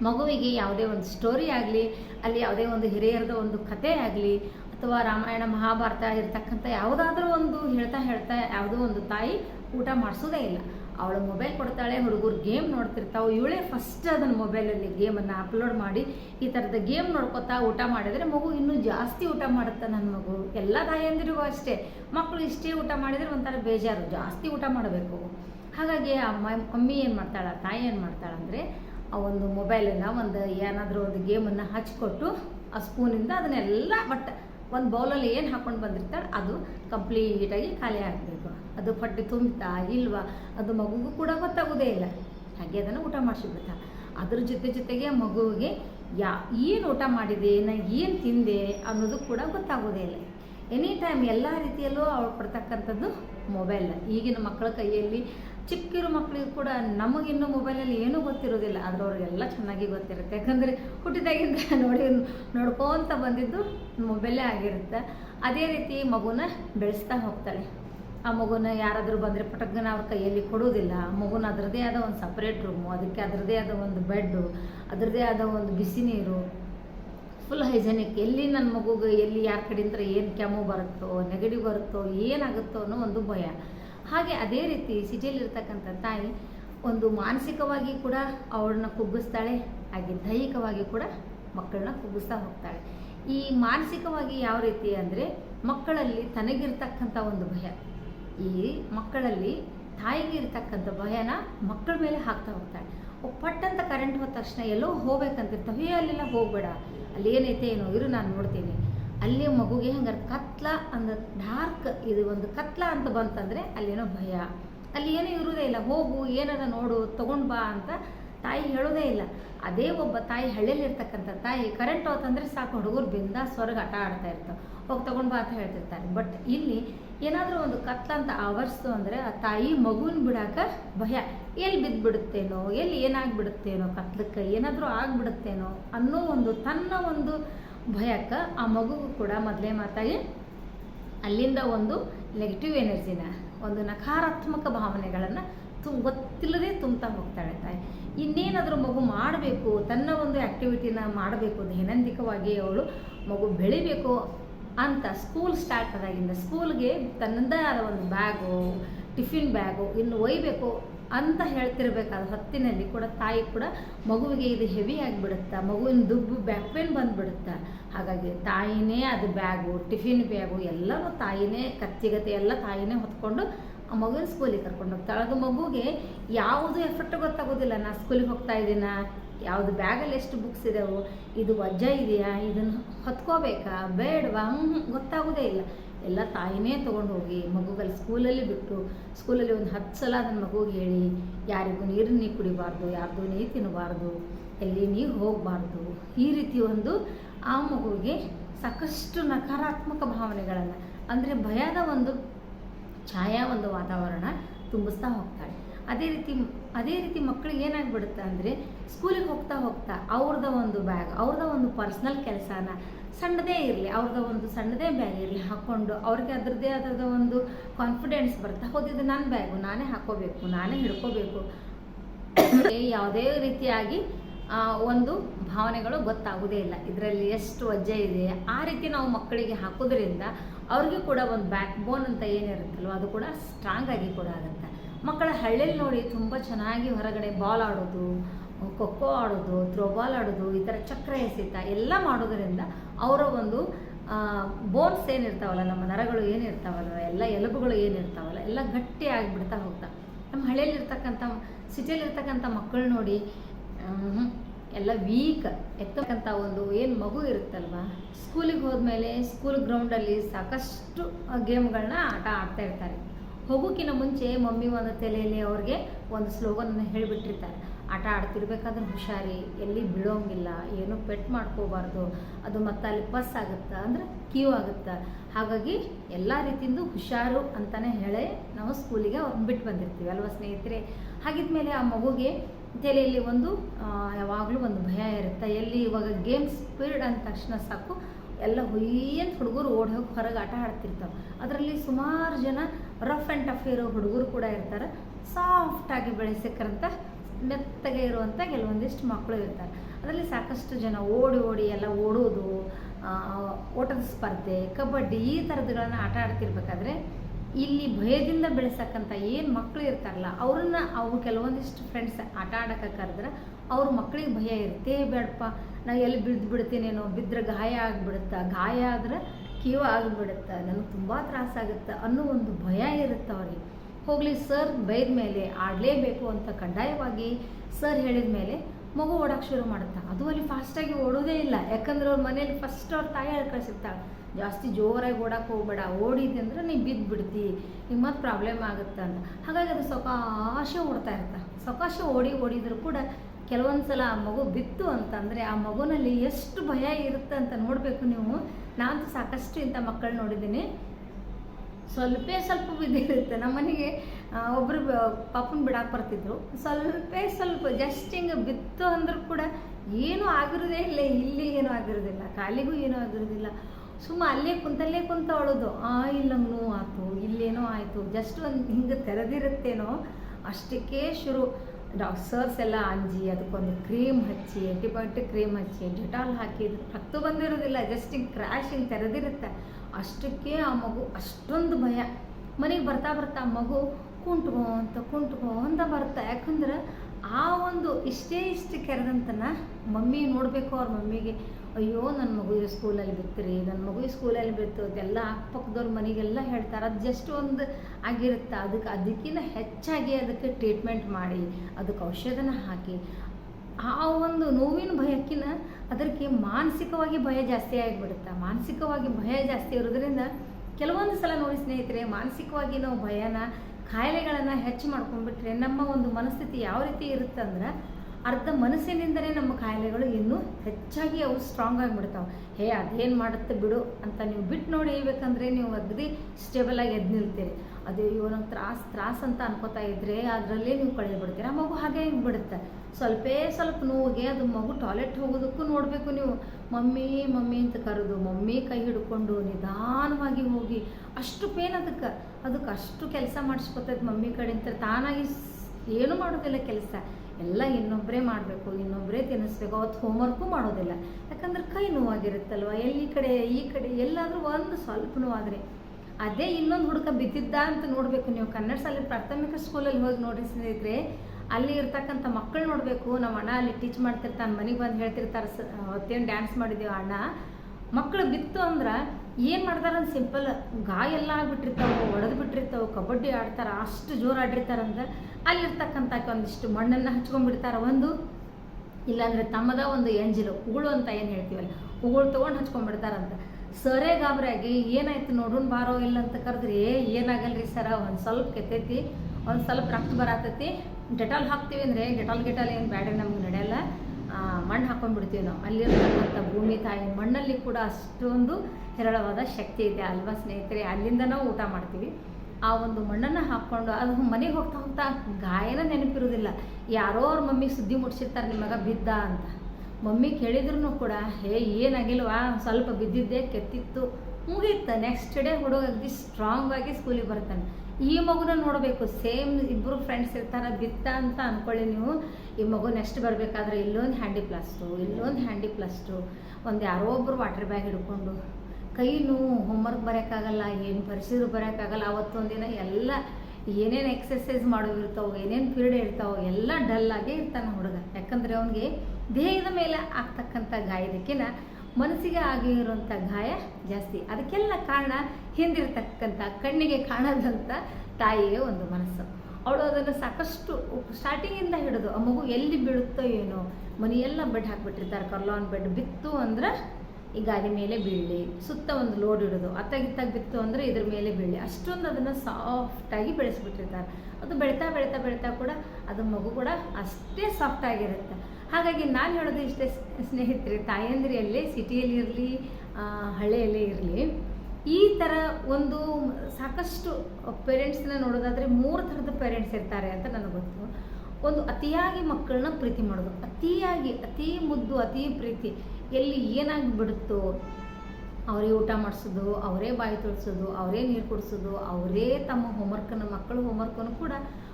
ಮಗುವಿಗೆ ಯಾವುದೇ ಒಂದು ಸ್ಟೋರಿ ಆಗಲಿ, ಅಲ್ಲಿ ಯಾವುದೇ ಒಂದು ಹಿರಿಯರದ ಒಂದು ಕಥೆ ಆಗಲಿ, ಅಥವಾ ರಾಮಾಯಣ, ಮಹಾಭಾರತ ಇರತಕ್ಕಂಥ ಯಾವುದಾದ್ರೂ ಒಂದು ಹೇಳ್ತಾ ಹೇಳ್ತಾ ಯಾವುದೋ ಒಂದು ತಾಯಿ ಊಟ ಮಾಡಿಸೋದೇ ಇಲ್ಲ. ಅವಳು ಮೊಬೈಲ್ ಕೊಡ್ತಾಳೆ, ಹುಡುಗರು ಗೇಮ್ ನೋಡ್ತಿರ್ತಾವೆ. ಇವಳೇ ಫಸ್ಟ್ ಅದನ್ನು ಮೊಬೈಲಲ್ಲಿ ಗೇಮನ್ನು ಅಪ್ಲೋಡ್ ಮಾಡಿ ಈ ಥರದ ಗೇಮ್ ನೋಡ್ಕೊತಾ ಊಟ ಮಾಡಿದರೆ ಮಗು ಇನ್ನೂ ಜಾಸ್ತಿ ಊಟ ಮಾಡುತ್ತೆ ನನ್ನ ಮಗು. ಎಲ್ಲ ತಾಯಂದಿರಿಗೂ ಅಷ್ಟೇ. ಮಕ್ಕಳು ಇಷ್ಟೇ ಊಟ ಮಾಡಿದರೆ ಒಂಥರ ಬೇಜಾರು. ಜಾಸ್ತಿ ಊಟ ಮಾಡಬೇಕು. ಹಾಗಾಗಿ ಆ ಮಮ್ಮಿ ಏನು ಮಾಡ್ತಾಳೆ, ತಾಯಿ ಏನು ಮಾಡ್ತಾಳೆ ಅಂದರೆ ಆ ಒಂದು ಮೊಬೈಲನ್ನು ಒಂದು ಏನಾದರೂ ಒಂದು ಗೇಮನ್ನು ಹಚ್ಚಿಕೊಟ್ಟು ಆ ಸ್ಪೂನಿಂದ ಅದನ್ನೆಲ್ಲ ಬಟ್ ಒಂದು ಬೌಲಲ್ಲಿ ಏನು ಹಾಕ್ಕೊಂಡು ಬಂದಿರ್ತಾಳೆ ಅದು ಕಂಪ್ಲೀಟಾಗಿ ಖಾಲಿ ಆಗಬೇಕು. ಅದು ಪಟ್ಟಿ ತುಂಬ್ತಾ ಇಲ್ವಾ? ಅದು ಮಗುಗೂ ಕೂಡ ಗೊತ್ತಾಗೋದೇ ಇಲ್ಲ. ಹಾಗೆ ಅದನ್ನು ಊಟ ಮಾಡಿಸಿಬಿಡ್ತಾಳೆ ಅದ್ರ ಜೊತೆ ಜೊತೆಗೆ ಮಗುವಿಗೆ ಯಾ, ಏನು ಊಟ ಮಾಡಿದೆ, ನಾ ಏನು ತಿಂದೆ ಅನ್ನೋದು ಕೂಡ ಗೊತ್ತಾಗೋದೇ ಇಲ್ಲ. ಎನಿ ಟೈಮ್ ಎಲ್ಲ ರೀತಿಯಲ್ಲೂ ಅವಳು ಕೊಡ್ತಕ್ಕಂಥದ್ದು ಮೊಬೈಲ್ ಈಗಿನ ಮಕ್ಕಳ ಕೈಯಲ್ಲಿ ಚಿಕ್ಕಿರೋ ಮಕ್ಕಳಿಗೂ ಕೂಡ ನಮಗಿನ್ನೂ ಮೊಬೈಲಲ್ಲಿ ಏನೂ ಗೊತ್ತಿರೋದಿಲ್ಲ. ಆದರೆ ಅವ್ರಿಗೆಲ್ಲ ಚೆನ್ನಾಗಿ ಗೊತ್ತಿರುತ್ತೆ. ಯಾಕಂದರೆ ಹುಟ್ಟಿದಾಗಿಂದ ನೋಡಿ ನೋಡ್ಕೊಂತ ಬಂದಿದ್ದು ಮೊಬೈಲೇ ಆಗಿರುತ್ತೆ. ಅದೇ ರೀತಿ ಮಗುನ ಬೆಳೆಸ್ತಾ ಹೋಗ್ತಾಳೆ. ಆ ಮಗುನ ಯಾರಾದರೂ ಬಂದರೆ ಪಟಕ್ಕನ ಅವ್ರ ಕೈಯಲ್ಲಿ ಕೊಡೋದಿಲ್ಲ ಆ ಮಗುನ ಅದರದೇ ಆದ ಒಂದು ಸಪ್ರೇಟ್ ರೂಮು ಅದಕ್ಕೆ ಅದರದೇ ಆದ ಒಂದು ಬೆಡ್ಡು ಅದರದೇ ಆದ ಒಂದು ಬಿಸಿ ನೀರು ಫುಲ್ ಹೈಜೆನಿಕ್ ಎಲ್ಲಿ ನನ್ನ ಮಗುಗೆ, ಎಲ್ಲಿ ಯಾರ ಕಡೆಯಿಂದ ಏನು ಕೆಮ್ಮು ಬರುತ್ತೋ ನೆಗಡಿ ಬರುತ್ತೋ, ಏನಾಗುತ್ತೋ ಅನ್ನೋ ಒಂದು ಭಯ. ಹಾಗೆ ಅದೇ ರೀತಿ ಸಿಟಿಯಲ್ಲಿರ್ತಕ್ಕಂಥ ತಾಯಿ ಒಂದು ಮಾನಸಿಕವಾಗಿ ಕೂಡ ಅವಳನ್ನ ಕುಗ್ಗಿಸ್ತಾಳೆ, ಹಾಗೆ ದೈಹಿಕವಾಗಿ ಕೂಡ ಮಕ್ಕಳನ್ನ ಕುಗ್ಗಿಸ್ತಾ ಹೋಗ್ತಾಳೆ. ಈ ಮಾನಸಿಕವಾಗಿ ಯಾವ ರೀತಿ ಅಂದರೆ ಮಕ್ಕಳಲ್ಲಿ ತನಗಿರ್ತಕ್ಕಂಥ ಒಂದು ಭಯ. ಈ ಮಕ್ಕಳಲ್ಲಿ ತಾಯಿಗೆ ಇರ್ತಕ್ಕಂಥ ಭಯನ ಮಕ್ಕಳ ಮೇಲೆ ಹಾಕ್ತಾ ಹೋಗ್ತಾಳೆ. ಪಟ್ಟಂತ ಕರೆಂಟ್ ಹೋದ ತಕ್ಷಣ ಎಲ್ಲೋ ಹೋಗ್ಬೇಕಂತಿರ್ತವೆ ಅಲ್ಲೆಲ್ಲ ಹೋಗ್ಬೇಡ. ಅಲ್ಲಿ ಏನೈತೆ ಏನೋ, ಇರು, ನಾನು ನೋಡ್ತೀನಿ. ಅಲ್ಲಿ ಮಗುಗೆ ಹಂಗಾರೆ ಕತ್ಲ ಅಂದ ಡಾರ್ಕ್ ಇದು ಒಂದು ಕತ್ಲ ಅಂತ ಬಂತಂದರೆ ಅಲ್ಲೇನೋ ಭಯ. ಅಲ್ಲಿ ಏನೂ ಇರುವುದೇ ಇಲ್ಲ. ಹೋಗು, ಏನಾರ ನೋಡು, ತಗೊಂಡು ಬಾ ಅಂತ ತಾಯಿ ಹೇಳೋದೇ ಇಲ್ಲ. ಅದೇ ಒಬ್ಬ ತಾಯಿ ಹಳ್ಳಿಯಲ್ಲಿರ್ತಕ್ಕಂಥ ತಾಯಿ ಕರೆಂಟ್ ಹೋತಂದ್ರೆ ಸಾಕು, ಹುಡುಗರು ಬಿಂದ ಸ್ವರ್ಗ ಆಟ ಆಡ್ತಾ ಇರ್ತಾವೆ. ಹೋಗಿ, ತಗೊಂಡು ಬಾ ಅಂತ ಹೇಳ್ತಿರ್ತಾರೆ. ಬಟ್ ಇಲ್ಲಿ ಏನಾದರೂ ಒಂದು ಕತ್ಲ ಅಂತ ಆವರಿಸ್ತು ಅಂದರೆ ಆ ತಾಯಿ ಮಗುನ ಬಿಡಾಕ ಭಯ. ಎಲ್ಲಿ ಬಿದ್ದುಬಿಡುತ್ತೇನೋ, ಎಲ್ಲಿ ಏನಾಗ್ಬಿಡುತ್ತೇನೋ ಕತ್ಲಕ್ಕೆ, ಏನಾದರೂ ಆಗ್ಬಿಡುತ್ತೇನೋ ಅನ್ನೋ ಒಂದು ತನ್ನ ಒಂದು ಭಯಕ್ಕೆ ಆ ಮಗುಗೂ ಕೂಡ ಮೊದಲೇ ಮಾತಾಗಿ ಅಲ್ಲಿಂದ ಒಂದು ನೆಗೆಟಿವ್ ಎನರ್ಜಿನ ಒಂದು ನಕಾರಾತ್ಮಕ ಭಾವನೆಗಳನ್ನು ತುಂಬ ಗೊತ್ತಿಲ್ಲದೆ ತುಂಬ್ತಾ ಹೋಗ್ತಾಳೆ ತಾಯಿ. ಇನ್ನೇನಾದರೂ ಮಗು ಮಾಡಬೇಕು, ತನ್ನ ಒಂದು ಆ್ಯಕ್ಟಿವಿಟಿನ ಮಾಡಬೇಕು ದೈನಂದಿಕವಾಗಿ ಅವಳು ಮಗು ಬೆಳಿಬೇಕು ಅಂತ ಸ್ಕೂಲ್ ಸ್ಟಾರ್ಟ್ ಆದಾಗಿಂದ ಸ್ಕೂಲ್ಗೆ ತನ್ನದೇ ಆದ ಒಂದು ಬ್ಯಾಗು ಟಿಫಿನ್ ಬ್ಯಾಗು ಇನ್ನು ಒಯ್ಬೇಕು. ಅಂತ ಹೇಳ್ತಿರ್ಬೇಕಾದ ಹೊತ್ತಿನಲ್ಲಿ ಕೂಡ ತಾಯಿ ಕೂಡ ಮಗುವಿಗೆ ಇದು ಹೆವಿ ಆಗಿಬಿಡುತ್ತಾ, ಮಗುವಿನ ದುಬ್ಬು ಬ್ಯಾಕ್ ಪೇನ್ ಬಂದುಬಿಡುತ್ತಾ. ಹಾಗಾಗಿ ತಾಯಿನೇ ಅದು ಬ್ಯಾಗು ಟಿಫಿನ್ ಬ್ಯಾಗು ಎಲ್ಲನೂ ತಾಯಿನೇ, ಕತ್ತಿಗತೆ ಎಲ್ಲ ತಾಯಿನೇ ಹೊತ್ಕೊಂಡು ಆ ಮಗುವಿನ ಸ್ಕೂಲಿಗೆ ಕರ್ಕೊಂಡು ಹೋಗ್ತಾಳೆ. ಅದು ಮಗುಗೆ ಯಾವುದು ಎಫೆಕ್ಟ್ ಗೊತ್ತಾಗೋದಿಲ್ಲ, ನಾ ಸ್ಕೂಲಿಗೆ ಹೋಗ್ತಾ ಇದ್ದೀನ? ಯಾವುದು ಬ್ಯಾಗಲ್ಲಿ ಎಷ್ಟು ಬುಕ್ಸ್ ಇದಾವೆ? ಇದು ವಜ್ಜ ಇದೆಯಾ? ಇದನ್ನು ಹೊತ್ಕೋಬೇಕಾ? ಬೇಡವಾ? ಗೊತ್ತಾಗೋದೇ ಇಲ್ಲ. ಎಲ್ಲ ತಾಯಿನೇ ತೊಗೊಂಡು ಹೋಗಿ ಮಗುಗಲ್ಲಿ ಸ್ಕೂಲಲ್ಲಿ ಬಿಟ್ಟು ಸ್ಕೂಲಲ್ಲಿ ಒಂದು ಹತ್ತು ಸಲ ನನ್ನ ಮಗುಗೆ ಹೇಳಿ, ಯಾರಿಗೂ ನೀರು ನೀ ಕುಡಿಬಾರ್ದು ಯಾರಿಗೂ ನೀ ತಿನ್ನಬಾರ್ದು ಎಲ್ಲಿ ನೀರು ಹೋಗಬಾರ್ದು. ಈ ರೀತಿ ಒಂದು ಆ ಮಗುವಿಗೆ ಸಾಕಷ್ಟು ನಕಾರಾತ್ಮಕ ಭಾವನೆಗಳನ್ನು, ಅಂದರೆ ಭಯದ ಒಂದು ಛಾಯಾ ಒಂದು ವಾತಾವರಣ ತುಂಬಿಸ್ತಾ ಹೋಗ್ತಾಳೆ. ಅದೇ ರೀತಿ ಅದೇ ರೀತಿ ಮಕ್ಕಳಿಗೆ ಏನಾಗ್ಬಿಡುತ್ತೆ ಅಂದರೆ, ಸ್ಕೂಲಿಗೆ ಹೋಗ್ತಾ ಹೋಗ್ತಾ ಅವ್ರದ ಒಂದು ಬ್ಯಾಗ್ ಅವ್ರದ ಒಂದು ಪರ್ಸ್ನಲ್ ಕೆಲಸನ ಸಣ್ಣದೇ ಇರಲಿ ಅವ್ರದ್ದು ಒಂದು ಸಣ್ಣದೇ ಬ್ಯಾಗ್ ಇರಲಿ ಹಾಕ್ಕೊಂಡು ಅವ್ರಿಗೆ ಅದರದ್ದೇ ಆದ ಒಂದು ಕಾನ್ಫಿಡೆನ್ಸ್ ಬರುತ್ತೆ ಹೋದಿದ್ದು ನನ್ನ ಬ್ಯಾಗು ನಾನೇ ಹಾಕೋಬೇಕು, ನಾನೇ ಹಿಡ್ಕೋಬೇಕು. ಯಾವುದೇ ರೀತಿಯಾಗಿ ಒಂದು ಭಾವನೆಗಳು ಗೊತ್ತಾಗೋದೇ ಇಲ್ಲ. ಇದರಲ್ಲಿ ಎಷ್ಟು ವಜ್ಜೆ ಇದೆ, ಆ ರೀತಿ ನಾವು ಮಕ್ಕಳಿಗೆ ಹಾಕೋದ್ರಿಂದ ಅವ್ರಿಗೆ ಕೂಡ ಒಂದು ಬ್ಯಾಕ್ ಬೋನ್ ಅಂತ ಏನಿರುತ್ತಲ್ವ, ಅದು ಕೂಡ ಸ್ಟ್ರಾಂಗ್ ಆಗಿ ಕೂಡ ಆಗುತ್ತೆ. ಮಕ್ಕಳ ಹಳ್ಳಿಯಲ್ಲಿ ನೋಡಿ ತುಂಬ ಚೆನ್ನಾಗಿ ಹೊರಗಡೆ ಬಾಲ್ ಆಡೋದು, ಖೋಖೋ ಆಡೋದು ಥ್ರೋಬಾಲ್ ಆಡೋದು, ಈ ಥರ ಚಕ್ರ ಎಸೆತ ಎಲ್ಲ ಮಾಡೋದ್ರಿಂದ ಅವರ ಒಂದು ಬೋನ್ಸ್ ಏನಿರ್ತಾವಲ್ಲ, ನಮ್ಮ ನರಗಳು ಏನಿರ್ತಾವಲ್ಲ, ಎಲ್ಲ ಎಲುಬುಗಳು ಏನಿರ್ತಾವಲ್ಲ, ಎಲ್ಲ ಗಟ್ಟಿ ಆಗಿಬಿಡ್ತಾ ಹೋಗ್ತಾ. ನಮ್ಮ ಹಳ್ಳಿಯಲ್ಲಿ ಸಿಟಿಯಲ್ಲಿರ್ತಕ್ಕಂಥ ಮಕ್ಕಳು ನೋಡಿ ಎಲ್ಲ ವೀಕ್ ಎತ್ತಕ್ಕಂಥ ಒಂದು ಏನು ಮಗು ಇರುತ್ತಲ್ವ ಸ್ಕೂಲಿಗೆ ಹೋದ್ಮೇಲೆ ಸ್ಕೂಲ್ ಗ್ರೌಂಡಲ್ಲಿ ಸಾಕಷ್ಟು ಗೇಮ್ಗಳನ್ನ ಆಟ ಆಡ್ತಾ ಇರ್ತಾರೆ. ಹೋಗೋಕಿನ ಮುಂಚೆ ಮಮ್ಮಿ ಒಂದು ತಲೆಯಲ್ಲಿ ಅವ್ರಿಗೆ ಒಂದು ಸ್ಲೋಗನ್ ಹೇಳಿಬಿಟ್ಟಿರ್ತಾರೆ. ಆಟ ಆಡ್ತಿರ್ಬೇಕಾದ್ರೆ ಹುಷಾರಿ, ಎಲ್ಲಿ ಬೀಳೋಂಗಿಲ್ಲ, ಏನು ಪೆಟ್ ಮಾಡ್ಕೋಬಾರ್ದು, ಅದು ಮತ್ತೆ ಅಲ್ಲಿ ಪಸ್ ಆಗುತ್ತಾ? ಅಂದ್ರೆ ಕ್ಯೂ ಆಗುತ್ತೆ? ಹಾಗಾಗಿ ಎಲ್ಲ ರೀತಿಯಿಂದ ಹುಷಾರು ಅಂತಲೇ ಹೇಳಿ ನಾವು ಸ್ಕೂಲಿಗೆ ಅವ್ರನ್ನ ಬಿಟ್ಟು ಬಂದಿರ್ತೀವಿ, ಅಲ್ವಾ ಸ್ನೇಹಿತರೆ? ಹಾಗಿದ್ಮೇಲೆ ಆ ಮಗುಗೆ ತಲೆಯಲ್ಲಿ ಒಂದು ಯಾವಾಗಲೂ ಒಂದು ಭಯ ಇರುತ್ತೆ. ಎಲ್ಲಿ ಇವಾಗ ಗೇಮ್ಸ್ ಪೀರಿಯಡ್ ಅಂದ ತಕ್ಷಣ ಸಾಕು, ಎಲ್ಲ ಹುಯ್ಯಂತ ಹುಡುಗರು ಓಡಿ ಹೋಗಿ ಹೊರಗೆ ಆಟ ಆಡ್ತಿರ್ತಾವೆ. ಅದರಲ್ಲಿ ಸುಮಾರು ಜನ ರಫ್ ಆ್ಯಂಡ್ ಟಫ್ ಇರೋ ಹುಡುಗರು ಕೂಡ ಇರ್ತಾರೆ. ಸಾಫ್ಟಾಗಿ ಬೆಳೆಸಕ್ಕಂಥ ಮೆತ್ತಗೆ ಇರುವಂಥ ಕೆಲವೊಂದಿಷ್ಟು ಮಕ್ಕಳು ಇರ್ತಾರೆ. ಅದರಲ್ಲಿ ಸಾಕಷ್ಟು ಜನ ಓಡಿ ಓಡಿ ಎಲ್ಲ ಓಡೋದು ಓಟದ ಸ್ಪರ್ಧೆ, ಕಬಡ್ಡಿ ಈ ಥರದ್ಗಳನ್ನ ಆಟ ಆಡ್ತಿರ್ಬೇಕಾದ್ರೆ ಇಲ್ಲಿ ಭಯದಿಂದ ಬೆಳೆಸಕ್ಕಂಥ ಏನು ಮಕ್ಕಳು ಇರ್ತಾರಲ್ಲ, ಅವ್ರನ್ನ ಅವು ಕೆಲವೊಂದಿಷ್ಟು ಫ್ರೆಂಡ್ಸ್ ಆಟ ಆಡೋಕೆ ಕರೆದ್ರೆ ಅವ್ರ ಮಕ್ಕಳಿಗೆ ಭಯ ಇರುತ್ತೆ ಬೇಡಪ್ಪ. ನಾ ಎಲ್ಲಿ ಬಿದ್ದು ಬಿಡ್ತೀನೇನೋ ಬಿದ್ದರೆ ಗಾಯ ಆಗಿಬಿಡುತ್ತಾ. ಗಾಯ ಆದ್ರೆ ಕೀವ ಆಗಿಬಿಡುತ್ತೆ. ನನಗೆ ತುಂಬ ತ್ರಾಸಾಗುತ್ತೆ ಅನ್ನೋ ಒಂದು ಭಯ ಇರುತ್ತೆ ಅವ್ರಿಗೆ. ಹೋಗಲಿ ಸರ್, ಬೈದ ಮೇಲೆ ಆಡಲೇಬೇಕು ಅಂತ ಕಡ್ಡಾಯವಾಗಿ ಸರ್ ಹೇಳಿದ ಮೇಲೆ ಮಗು ಓಡೋಕೆ ಶುರು ಮಾಡುತ್ತಾ. ಅದು ಅಲ್ಲಿ ಫಾಸ್ಟಾಗಿ ಓಡೋದೇ ಇಲ್ಲ. ಯಾಕಂದ್ರೆ ಅವ್ರ ಮನೇಲಿ ಫಸ್ಟ್ ಅವ್ರ ತಾಯಿ ಹೇಳಿ ಕಳಿಸಿರ್ತಾಳೆ ಜಾಸ್ತಿ ಜೋರಾಗಿ ಓಡಕ್ಕೆ ಹೋಗ್ಬೇಡ. ಓಡಿದ್ದೆ ಅಂದರೆ ನೀನು ಬಿದ್ದು ಬಿಡ್ತಿ ನಿಮ್ಗೆ ಮತ್ತೆ ಪ್ರಾಬ್ಲಮ್ ಆಗುತ್ತೆ ಅಂತ. ಹಾಗಾಗಿ ಅದು ಸಾವಕಾಶ ಓಡ್ತಾ ಇರ್ತಾ ಸಾವಕಾಶ ಓಡಿ ಓಡಿದ್ರು ಕೂಡ ಕೆಲವೊಂದು ಸಲ ಆ ಮಗು ಬಿತ್ತು ಅಂತಂದರೆ ಆ ಮಗುನಲ್ಲಿ ಎಷ್ಟು ಭಯ ಇರುತ್ತೆ ಅಂತ ನೋಡಬೇಕು ನೀವು. ನಾನು ಸಾಕಷ್ಟು ಇಂಥ ಮಕ್ಕಳು ನೋಡಿದ್ದೀನಿ. ಸ್ವಲ್ಪ ಸ್ವಲ್ಪ ಬಿದ್ದಿರುತ್ತೆ ನಮ್ಮ ಮನೆಗೆ ಒಬ್ಬರು ಪಾಪನ್ ಬಿಡಾಕ್ ಬರ್ತಿದ್ರು. ಸ್ವಲ್ಪ ಸ್ವಲ್ಪ, ಜಸ್ಟ್ ಹಿಂಗೆ ಬಿತ್ತು ಅಂದ್ರೂ ಕೂಡ ಏನೂ ಆಗಿರೋದೇ ಇಲ್ಲ. ಇಲ್ಲಿ ಏನೂ ಆಗಿರೋದಿಲ್ಲ. ಕಾಲಿಗೂ ಏನೂ ಆಗಿರೋದಿಲ್ಲ. ಸುಮ್ಮ ಅಲ್ಲೇ ಕುಂತಲ್ಲೇ ಕುಂತ ಅಳೋದು. ಆ, ಇಲ್ಲ ನೋವು ಆಯ್ತು ಇಲ್ಲೇನೋ ಆಯಿತು. ಜಸ್ಟ್ ಒಂದು ಹಿಂಗೆ ತೆರೆದಿರುತ್ತೇನೋ ಅಷ್ಟಕ್ಕೆ ಶುರು. ಡಾಕ್ಟರ್ಸ್ ಎಲ್ಲ ಅಂಜಿ, ಅದಕ್ಕೊಂದು ಕ್ರೀಮ್ ಹಚ್ಚಿ ಆ್ಯಂಟಿಬಯೋಟಿಕ್ ಕ್ರೀಮ್ ಹಚ್ಚಿ, ಡೆಟಾಲ್ ಹಾಕಿ, ರಕ್ತ ಬಂದಿರೋದಿಲ್ಲ. ಜಸ್ಟ್ ಹಿಂಗೆ ಕ್ರ್ಯಾಶ್ ಹಿಂಗೆ ತೆರೆದಿರುತ್ತೆ. ಅಷ್ಟಕ್ಕೆ ಆ ಮಗು ಅಷ್ಟೊಂದು ಭಯ. ಮನೆಗೆ ಬರ್ತಾ ಬರ್ತಾ ಮಗು ಕುಂಟ್ಕೋ ಅಂತ ಕುಂಟ್ಕೋ ಅಂತ ಬರ್ತಾ, ಯಾಕಂದ್ರೆ ಆ ಒಂದು ಇಷ್ಟೇ ಇಷ್ಟು ಕೆರೆದಂತನ ಮಮ್ಮಿ ನೋಡಬೇಕು ಅವ್ರ ಮಮ್ಮಿಗೆ, ಅಯ್ಯೋ ನನ್ನ ಮಗು ಸ್ಕೂಲಲ್ಲಿ ಬಿತ್ತರಿ ನನ್ನ ಮಗು ಸ್ಕೂಲಲ್ಲಿ ಬಿತ್ತು ಅದೆಲ್ಲ ಅಕ್ಕಪಕ್ಕದವ್ರ ಮನೆಗೆಲ್ಲ ಹೇಳ್ತಾರೆ. ಅದು ಜಸ್ಟ್ ಒಂದು ಆಗಿರುತ್ತೆ. ಅದಕ್ಕೆ ಅದಕ್ಕಿಂತ ಹೆಚ್ಚಾಗಿ ಅದಕ್ಕೆ ಟ್ರೀಟ್ಮೆಂಟ್ ಮಾಡಿ ಅದಕ್ಕೆ ಔಷಧನ ಹಾಕಿ ಆ ಒಂದು ನೋವಿನ ಭಯಕ್ಕಿನ ಅದಕ್ಕೆ ಮಾನಸಿಕವಾಗಿ ಭಯ ಜಾಸ್ತಿ ಆಗಿಬಿಡುತ್ತೆ. ಮಾನಸಿಕವಾಗಿ ಭಯ ಜಾಸ್ತಿ ಇರೋದ್ರಿಂದ ಕೆಲವೊಂದು ಸಲ ನೋಡಿ ಸ್ನೇಹಿತರೆ, ಮಾನಸಿಕವಾಗಿ ನಾವು ಭಯನ ಕಾಯಿಲೆಗಳನ್ನು ಹೆಚ್ಚು ಮಾಡ್ಕೊಂಡ್ಬಿಟ್ರೆ ನಮ್ಮ ಒಂದು ಮನಸ್ಥಿತಿ ಯಾವ ರೀತಿ ಇರುತ್ತೆ ಅಂದ್ರೆ ಅರ್ಧ ಮನಸ್ಸಿನಿಂದಲೇ ನಮ್ಮ ಕಾಯಿಲೆಗಳು ಇನ್ನೂ ಹೆಚ್ಚಾಗಿ ಅವು ಸ್ಟ್ರಾಂಗ್ ಆಗಿಬಿಡ್ತಾವೆ. ಹೇ, ಅದೇನು ಮಾಡುತ್ತೆ ಬಿಡು ಅಂತ ನೀವು ಬಿಟ್ಟು ನೋಡಿ ಹೇಳ್ಬೇಕಂದ್ರೆ ನೀವು ಅಗದಿ ಸ್ಟೇಬಲ್ ಆಗಿ ಎದ್ದು ನಿಲ್ತೀರಿ. ಅದು ನಂಗೆ ತ್ರಾಸ ತ್ರಾಸ ಅಂತ ಅನ್ಕೋತಾ ಇದ್ರೆ ಅದರಲ್ಲೇ ನೀವು ಕಳೆದು ಬಿಡ್ತೀರಾ? ಆ ಮಗು ಹಾಗೆ ಬಿಡುತ್ತೆ. ಸ್ವಲ್ಪೇ ಸ್ವಲ್ಪ ನೋವಿಗೆ ಅದು ಮಗು ಟಾಯ್ಲೆಟ್ ಹೋಗೋದಕ್ಕೂ ನೋಡಬೇಕು ನೀವು. ಮಮ್ಮಿ ಮಮ್ಮಿ ಅಂತ ಕರೆದು ಮಮ್ಮಿ ಕೈ ಹಿಡ್ಕೊಂಡು ನಿಧಾನವಾಗಿ ಹೋಗಿ, ಅಷ್ಟು ಪೇನ್ ಅದಕ್ಕೆ. ಅದಕ್ಕೆ ಅಷ್ಟು ಕೆಲಸ ಮಾಡಿಸ್ಕೊತೈತೆ ಮಮ್ಮಿ ಕಡೆಯಿಂದ ತಾನಾಗಿ ಸ್- ಏನು ಮಾಡೋದಿಲ್ಲ ಕೆಲಸ. ಎಲ್ಲ ಇನ್ನೊಬ್ಬರೇ ಮಾಡಬೇಕು ಇನ್ನೊಬ್ಬರೇ ತಿನ್ನಿಸ್ಬೇಕು. ಅವತ್ತು ಹೋಮ್ವರ್ಕು ಮಾಡೋದಿಲ್ಲ. ಯಾಕಂದ್ರೆ ಕೈ ನೋವಾಗಿರುತ್ತಲ್ವ? ಎಲ್ಲಿ ಕಡೆ, ಈ ಕಡೆ, ಎಲ್ಲಾದರೂ ಒಂದು ಸ್ವಲ್ಪ ನೋವಾದರೆ. ಅದೇ ಇನ್ನೊಂದು ಹುಡುಗ ಬಿದ್ದಿದ್ದ ಅಂತ ನೋಡಬೇಕು. ನೀವು ಕನ್ನಡ ಶಾಲೆ ಪ್ರಾಥಮಿಕ ಸ್ಕೂಲಲ್ಲಿ ಹೋಗಿ ನೋಡಿ ಸ್ನೇಹಿತರೆ, ಅಲ್ಲಿ ಇರ್ತಕ್ಕಂಥ ಮಕ್ಕಳು ನೋಡಬೇಕು. ನಮ್ಮ ಅಣ್ಣ ಅಲ್ಲಿ ಟೀಚ್ ಮಾಡ್ತಿರ್ತಾನೆ, ಮನೆಗೆ ಬಂದು ಹೇಳ್ತಿರ್ತಾರೆ, ಸ ಅವತ್ತೇನು ಡ್ಯಾನ್ಸ್ ಮಾಡಿದ್ದೀವಿ ಅಣ್ಣ. ಮಕ್ಕಳು ಬಿತ್ತು ಅಂದ್ರೆ ಏನು ಮಾಡ್ತಾರೆ ಸಿಂಪಲ್ ಗಾಯ ಎಲ್ಲ ಆಗ್ಬಿಟ್ಟಿರ್ತಾವೆ, ಒಡೆದು ಬಿಟ್ಟಿರ್ತಾವೆ, ಕಬಡ್ಡಿ ಆಡ್ತಾರೆ, ಅಷ್ಟು ಜೋರು ಆಡಿರ್ತಾರಂದ್ರೆ ಅಲ್ಲಿರ್ತಕ್ಕಂಥ ಒಂದಿಷ್ಟು ಮಣ್ಣನ್ನು ಹಚ್ಕೊಂಡ್ಬಿಡ್ತಾರೆ. ಒಂದು ಇಲ್ಲಾಂದ್ರೆ ತಮ್ಮದ ಒಂದು ಎಂಜಿಲು, ಉಗುಳು ಅಂತ ಏನು ಹೇಳ್ತೀವಲ್ಲ, ಉಗುಳು ತೊಗೊಂಡು ಹಚ್ಕೊಂಡ್ಬಿಡ್ತಾರಂತ. ಸರೇ ಗಾಬರಿಯಾಗಿ, ಏನಾಯ್ತು ನೋಡೋಣ ಬಾರೋ ಇಲ್ಲ ಅಂತ ಕರೆದ್ರಿ ಏನಾಗಲ್ರಿ ಸರ, ಒಂದು ಸ್ವಲ್ಪ ಕೆತ್ತೈತಿ, ಒಂದು ಸ್ವಲ್ಪ ರಕ್ತ ಬರತೈತಿ, ಡೆಟಾಲ್ ಹಾಕ್ತೀವಿ ಅಂದರೆ ಡೆಟಾಲ್ ಗಿಟಾಲ್ ಏನು ಬೇಡ ನಮ್ಗೆ ನಡೆಯಲ್ಲ. ಮಣ್ಣು ಹಾಕೊಂಡ್ಬಿಡ್ತೀವಿ ನಾವು. ಅಲ್ಲಿರ್ತಕ್ಕಂಥ ಭೂಮಿ ತಾಯಿ ಮಣ್ಣಲ್ಲಿ ಕೂಡ ಅಷ್ಟೊಂದು ಹೇರಳವಾದ ಶಕ್ತಿ ಇದೆ ಅಲ್ವಾ ಸ್ನೇಹಿತರೆ. ಅಲ್ಲಿಂದ ನಾವು ಊಟ ಮಾಡ್ತೀವಿ. ಆ ಒಂದು ಮಣ್ಣನ್ನು ಹಾಕ್ಕೊಂಡು ಅದು ಮನೆಗೆ ಹೋಗ್ತಾ ಹೋಗ್ತಾ ಗಾಯನ ನೆನಪಿರೋದಿಲ್ಲ. ಯಾರೋ ಅವ್ರ ಮಮ್ಮಿಗೆ ಸುದ್ದಿ ಮುಟ್ಸಿರ್ತಾರೆ ನಿಮಗ ಮಗ ಬಿದ್ದ ಅಂತ. ಮಮ್ಮಿ ಕೇಳಿದ್ರು ಕೂಡ, ಹೇ, ಏನಾಗಿಲ್ವಾ? ಸ್ವಲ್ಪ ಬಿದ್ದಿದ್ದೆ ಕೆತ್ತಿತ್ತು. ಮುಗೀತ ನೆಕ್ಸ್ಟ್ ಡೇ ಹುಡುಗ ಅಗ್ದಿ ಸ್ಟ್ರಾಂಗ್ ಆಗಿ ಸ್ಕೂಲಿಗೆ ಬರ್ತಾನೆ. ಈ ಮಗುನ ನೋಡಬೇಕು ಸೇಮ್ ಇಬ್ಬರು ಫ್ರೆಂಡ್ಸ್ ಇರ್ತಾರೆ, ಬಿತ್ತ ಅಂತ ಅಂದ್ಕೊಳ್ಳಿ ನೀವು. ಈ ಮಗು ನೆಕ್ಸ್ಟ್ ಬರಬೇಕಾದ್ರೆ ಇಲ್ಲೊಂದು ಹ್ಯಾಂಡಿ ಪ್ಲಾಸ್ಟು ಇಲ್ಲೊಂದು ಹ್ಯಾಂಡಿ ಪ್ಲಾಸ್ಟು ಒಂದು ಯಾರೋ ಒಬ್ಬರು ವಾಟರ್ ಬ್ಯಾಗ್ ಹಿಡ್ಕೊಂಡು, ಕೈ ನೋವು ಹೋಮ್ವರ್ಕ್ ಬರೋಕ್ಕಾಗಲ್ಲ ಏನು ಪರಿಸಿದ್ರು ಬರೋಕ್ಕಾಗಲ್ಲ ಅವತ್ತೊಂದು ದಿನ ಎಲ್ಲ ಏನೇನು ಎಕ್ಸಸೈಸ್ ಮಾಡೋದು ಇರ್ತಾವೆ ಏನೇನು ಪೀರಿಯಡ್ ಇರ್ತಾವೆ, ಎಲ್ಲ ಡಲ್ ಆಗೇ ಇರ್ತಾನೆ ಹುಡುಗ. ಯಾಕಂದರೆ ಅವನಿಗೆ ದೇಹದ ಮೇಲೆ ಆಗ್ತಕ್ಕಂಥ ಗಾಯದಕ್ಕಿಂತ ಮನಸ್ಸಿಗೆ ಆಗಿರುವಂಥ ಗಾಯ ಜಾಸ್ತಿ. ಅದಕ್ಕೆಲ್ಲ ಕಾರಣ ಹಿಂದಿರ್ತಕ್ಕಂಥ ಕಣ್ಣಿಗೆ ಕಾಣದಂಥ ತಾಯಿಯ ಒಂದು ಮನಸ್ಸು. ಅವಳು ಅದನ್ನು ಸಾಕಷ್ಟು ಸ್ಟಾರ್ಟಿಂಗಿಂದ ಹಿಡಿದು ಆ ಮಗು ಎಲ್ಲಿ ಬೀಳುತ್ತೋ ಏನೋ ಮನೆಯೆಲ್ಲ ಬೆಡ್ ಹಾಕಿಬಿಟ್ಟಿರ್ತಾರೆ, ಕರ್ಲಾನ್ ಬೆಡ್ ಬಿತ್ತು ಅಂದ್ರೆ ಈ ಗಾಡಿ ಮೇಲೆ ಬೀಳಲಿ ಸುತ್ತ ಒಂದು ಲೋಡ್ ಇಡೋದು ಅತ್ತಾಗಿತ್ತಾಗ ಬಿತ್ತು ಅಂದರೆ ಇದ್ರ ಮೇಲೆ ಬೀಳಲಿ ಅಷ್ಟೊಂದು ಅದನ್ನು ಸಾಫ್ಟಾಗಿ ಬೆಳೆಸ್ಬಿಟ್ಟಿರ್ತಾರೆ. ಅದು ಬೆಳೀತಾ ಬೆಳೀತಾ ಬೆಳೀತಾ ಕೂಡ ಅದು ಮಗು ಕೂಡ ಅಷ್ಟೇ ಸಾಫ್ಟ್ ಆಗಿರುತ್ತೆ. ಹಾಗಾಗಿ ನಾನು ಹೇಳೋದು ಇಷ್ಟೇ ಸ್ನೇಹಿತರೆ ತಾಯಂದಿರು ಎಲ್ಲೇ ಸಿಟಿಯಲ್ಲಿ ಇರಲಿ ಹಳ್ಳಿಯಲ್ಲೇ ಇರಲಿ, ಈ ಥರ ಒಂದು ಸಾಕಷ್ಟು ಪೇರೆಂಟ್ಸ್ನ ನೋಡೋದಾದರೆ ಮೂರು ಥರದ ಪೇರೆಂಟ್ಸ್ ಇರ್ತಾರೆ ಅಂತ ನನಗೆ ಗೊತ್ತು. ಒಂದು ಅತಿಯಾಗಿ ಮಕ್ಕಳನ್ನ ಪ್ರೀತಿ ಮಾಡೋದು. ಅತಿಯಾಗಿ, ಅತಿ ಮುದ್ದು, ಅತಿ ಪ್ರೀತಿ. ಎಲ್ಲಿ ಏನಾಗಿಬಿಡುತ್ತೋ ಅವರೇ ಊಟ ಮಾಡಿಸೋದು, ಅವರೇ ಬಾಯಿ ತೊಳ್ಸೋದು, ಅವರೇ ನೀರು ಕುಡಿಸೋದು, ಅವರೇ ತಮ್ಮ ಹೋಮ್ವರ್ಕನ್ನು ಮಕ್ಕಳ ಹೋಮ್ವರ್ಕನ್ನು ಕೂಡ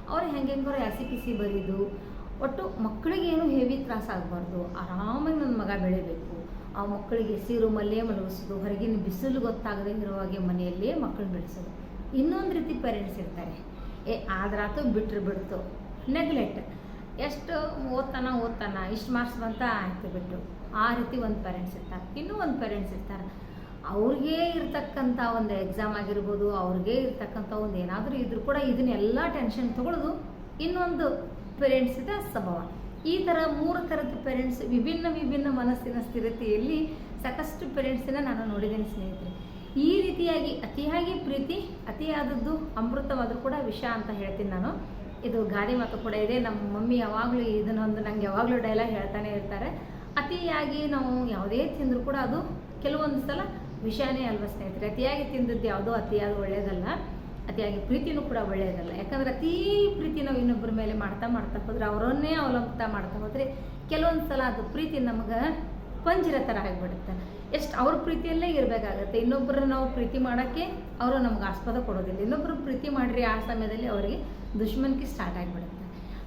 ಅವ್ರು ಹೆಂಗೆ ಹೆಂಗೆ ಹಸಿ ಕಿಸಿ ಬರೀದು, ಒಟ್ಟು ಮಕ್ಕಳಿಗೇನು ಹೆವಿ ತ್ರಾಸ ಆಗಬಾರ್ದು. ಆರಾಮಾಗಿ ನನ್ನ ಮಗ ಬೆಳಿಬೇಕು. ಆ ಮಕ್ಕಳಿಗೆ ಸೀರು ಮಲ್ಲೇ ಮಲಗಿಸೋದು, ಹೊರಗಿನ ಬಿಸಿಲು ಗೊತ್ತಾಗದೇ ಇರೋ ಹಾಗೆ ಮನೆಯಲ್ಲೇ ಮಕ್ಕಳು ಬೆಳೆಸೋದು. ಇನ್ನೊಂದು ರೀತಿ ಪೇರೆಂಟ್ಸ್ ಇರ್ತಾರೆ. ಏ, ಆದ್ರಾತು ಬಿಟ್ಟರು ಬಿಡ್ತು. ನೆಗ್ಲೆಕ್ಟ್ ಎಷ್ಟು ಓದ್ತಾನ ಓದ್ತಾನ, ಇಷ್ಟು ಮಾರ್ಕ್ಸ್ ಬಂತ ಆಯ್ತು ಬಿಟ್ಟು. ಆ ರೀತಿ ಒಂದು ಪೇರೆಂಟ್ಸ್ ಇರ್ತಾರೆ. ಇನ್ನೂ ಒಂದು ಪೇರೆಂಟ್ಸ್ ಇರ್ತಾರೆ. ಅವ್ರಿಗೆ ಇರ್ತಕ್ಕಂಥ ಒಂದು ಎಕ್ಸಾಮ್ ಆಗಿರ್ಬೋದು, ಅವ್ರಿಗೆ ಇರ್ತಕ್ಕಂಥ ಒಂದು ಏನಾದರೂ ಇದ್ರೂ ಕೂಡ ಇದನ್ನೆಲ್ಲ ಟೆನ್ಷನ್ ತಗೊಳ್ಳೋದು ಇನ್ನೊಂದು ಪೇರೆಂಟ್ಸಿದ ಸ್ವಭಾವ. ಈ ಥರ ಮೂರು ಥರದ ಪೇರೆಂಟ್ಸ್ ವಿಭಿನ್ನ ವಿಭಿನ್ನ ಮನಸ್ಸಿನ ಸ್ಥಿರತೆಯಲ್ಲಿ ಸಾಕಷ್ಟು ಪೇರೆಂಟ್ಸನ್ನ ನಾನು ನೋಡಿದ್ದೇನೆ ಸ್ನೇಹಿತರೆ. ಈ ರೀತಿಯಾಗಿ ಅತಿಯಾಗಿ ಪ್ರೀತಿ, ಅತಿಯಾದದ್ದು ಅಮೃತವಾದರೂ ಕೂಡ ವಿಷ ಅಂತ ಹೇಳ್ತೀನಿ ನಾನು. ಇದು ಗಾದೆ ಮಾತು ಕೂಡ ಇದೆ. ನಮ್ಮ ಮಮ್ಮಿ ಯಾವಾಗಲೂ ಇದನ್ನೊಂದು ನಂಗೆ ಯಾವಾಗಲೂ ಡೈಲಾಗ್ ಹೇಳ್ತಾನೆ ಇರ್ತಾರೆ. ಅತಿಯಾಗಿ ನಾವು ಯಾವುದೇ ತಿಂದರೂ ಕೂಡ ಅದು ಕೆಲವೊಂದು ಸಲ ವಿಷಯನೇ ಅಲ್ವ ಸ್ನೇಹಿತರೆ? ಅತಿಯಾಗಿ ತಿಂದದ್ದು ಯಾವುದೋ ಅತಿಯಾದ ಒಳ್ಳೆಯದಲ್ಲ ಅತಿಯಾಗಿ ಪ್ರೀತಿನೂ ಕೂಡ ಒಳ್ಳೆಯದಲ್ಲ ಯಾಕಂದ್ರೆ ಅತೀ ಪ್ರೀತಿ ನಾವು ಇನ್ನೊಬ್ಬರ ಮೇಲೆ ಮಾಡ್ತಾ ಮಾಡ್ತಾ ಹೋದ್ರೆ ಅವರನ್ನೇ ಅವಲಂಬಿತ ಮಾಡ್ತಾ ಹೋದರೆ ಕೆಲವೊಂದು ಸಲ ಅದು ಪ್ರೀತಿ ನಮಗೆ ಪಂಜಿರ ಥರ ಆಗಿಬಿಡುತ್ತೆ. ಎಷ್ಟು ಅವ್ರ ಪ್ರೀತಿಯಲ್ಲೇ ಇರಬೇಕಾಗತ್ತೆ. ಇನ್ನೊಬ್ಬರು ನಾವು ಪ್ರೀತಿ ಮಾಡೋಕ್ಕೆ ಅವರು ನಮ್ಗೆ ಆಸ್ಪದ ಕೊಡೋದಿಲ್ಲ. ಇನ್ನೊಬ್ಬರು ಪ್ರೀತಿ ಮಾಡಿರಿ ಆ ಸಮಯದಲ್ಲಿ ಅವರಿಗೆ ದುಶ್ಮನ್ಕಿ ಸ್ಟಾರ್ಟ್ ಆಗಿಬಿಡುತ್ತೆ.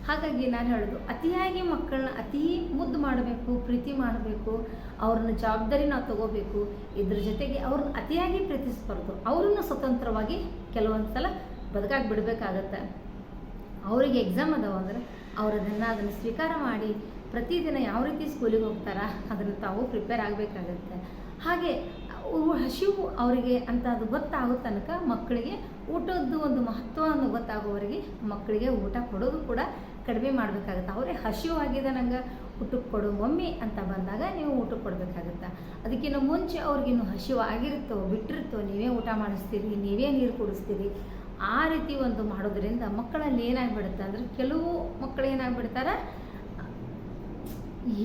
ಹಾಗಾಗಿ ನಾನು ಹೇಳೋದು, ಅತಿಯಾಗಿ ಮಕ್ಕಳನ್ನ ಅತಿ ಮುದ್ದು ಮಾಡಬೇಕು, ಪ್ರೀತಿ ಮಾಡಬೇಕು, ಅವ್ರನ್ನ ಜವಾಬ್ದಾರಿ ನಾವು ತಗೋಬೇಕು, ಇದ್ರ ಜೊತೆಗೆ ಅವ್ರನ್ನ ಅತಿಯಾಗಿ ಪ್ರೀತಿಸ್ಬಾರ್ದು. ಅವ್ರನ್ನ ಸ್ವತಂತ್ರವಾಗಿ ಕೆಲವೊಂದು ಸಲ ಬದುಕಾಗಿ ಬಿಡಬೇಕಾಗತ್ತೆ ಅವರಿಗೆ ಎಕ್ಸಾಮ್ ಅದಾವ ಅಂದ್ರೆ ಅವ್ರು ಅದನ್ನು ಸ್ವೀಕಾರ ಮಾಡಿ ಪ್ರತಿದಿನ ಯಾವ ರೀತಿ ಸ್ಕೂಲಿಗೆ ಹೋಗ್ತಾರ ಅದನ್ನು ತಾವು ಪ್ರಿಪೇರ್ ಆಗಬೇಕಾಗತ್ತೆ. ಹಾಗೆ ಹಸಿವು ಅವರಿಗೆ ಅಂತ ಅದು ಗೊತ್ತಾಗೋ ತನಕ ಮಕ್ಕಳಿಗೆ ಊಟದ್ದು ಒಂದು ಮಹತ್ವ ಮಹತ್ವವನ್ನು ಗೊತ್ತಾಗೋವರೆಗೆ ಮಕ್ಕಳಿಗೆ ಊಟ ಕೊಡೋದು ಕೂಡ ಕಡಿಮೆ ಮಾಡಬೇಕಾಗತ್ತೆ. ಅವರೇ ಹಸಿವಾಗಿದೆ ನಂಗೆ ಊಟಕ್ಕೆ ಕೊಡು, ಮಮ್ಮಿ ಅಂತ ಬಂದಾಗ ನೀವು ಊಟಕ್ಕೆ ಕೊಡಬೇಕಾಗತ್ತೆ. ಅದಕ್ಕಿಂತ ಮುಂಚೆ ಅವ್ರಿಗಿನ್ನು ಹಸಿವು ಆಗಿರುತ್ತೋ, ಬಿಟ್ಟಿರುತ್ತೋ, ನೀವೇ ಊಟ ಮಾಡಿಸ್ತೀರಿ, ನೀವೇ ನೀರು ಕುಡಿಸ್ತೀರಿ, ಆ ರೀತಿ ಒಂದು ಮಾಡೋದ್ರಿಂದ ಮಕ್ಕಳಲ್ಲಿ ಏನಾಗ್ಬಿಡುತ್ತೆ ಅಂದರೆ ಕೆಲವು ಮಕ್ಕಳು ಏನಾಗ್ಬಿಡ್ತಾರೆ,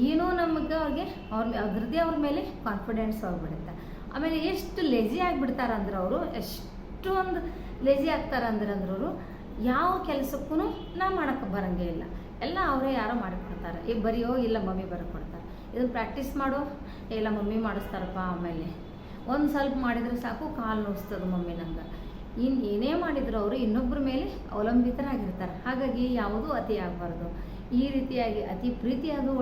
ಏನೋ ನಮಗೆ ಅವ್ರಿಗೆ ಅವ್ರ ಅದ್ರದ್ದೇ ಅವ್ರ ಮೇಲೆ ಕಾನ್ಫಿಡೆನ್ಸ್ ಆಗಿಬಿಡುತ್ತೆ. ಆಮೇಲೆ ಎಷ್ಟು ಲೆಜಿ ಆಗಿಬಿಡ್ತಾರೆ ಅಂದ್ರೆ ಅವರು, ಎಷ್ಟೊಂದು ಲೇಜಿ ಆಗ್ತಾರಂದ್ರೆ ಅಂದ್ರವರು ಯಾವ ಕೆಲಸಕ್ಕೂ ನಾ ಮಾಡೋಕ್ಕೆ ಬರಂಗೇ ಇಲ್ಲ. ಎಲ್ಲ ಅವರೇ ಯಾರೋ ಮಾಡಿಕೊಡ್ತಾರೆ. ಈ ಬರೆಯೋ ಇಲ್ಲ, ಮಮ್ಮಿ ಬರ್ಕೊಡ್ತಾರೆ ಇದನ್ನು ಪ್ರಾಕ್ಟೀಸ್ ಮಾಡೋ. ಇಲ್ಲ, ಮಮ್ಮಿ ಮಾಡಿಸ್ತಾರಪ್ಪ ಆಮೇಲೆ. ಒಂದು ಸ್ವಲ್ಪ ಮಾಡಿದರೆ ಸಾಕು, ಕಾಲು ನೋಡಿಸ್ತದೆ ಮಮ್ಮಿ ನಂಗೆ. ಇನ್ನು ಏನೇ ಮಾಡಿದ್ರು ಅವರು ಇನ್ನೊಬ್ಬರ ಮೇಲೆ ಅವಲಂಬಿತರಾಗಿರ್ತಾರೆ. ಹಾಗಾಗಿ ಯಾವುದೂ ಅತಿ ಆಗಬಾರ್ದು. ಈ ರೀತಿಯಾಗಿ ಅತಿ ಪ್ರೀತಿ ಅದು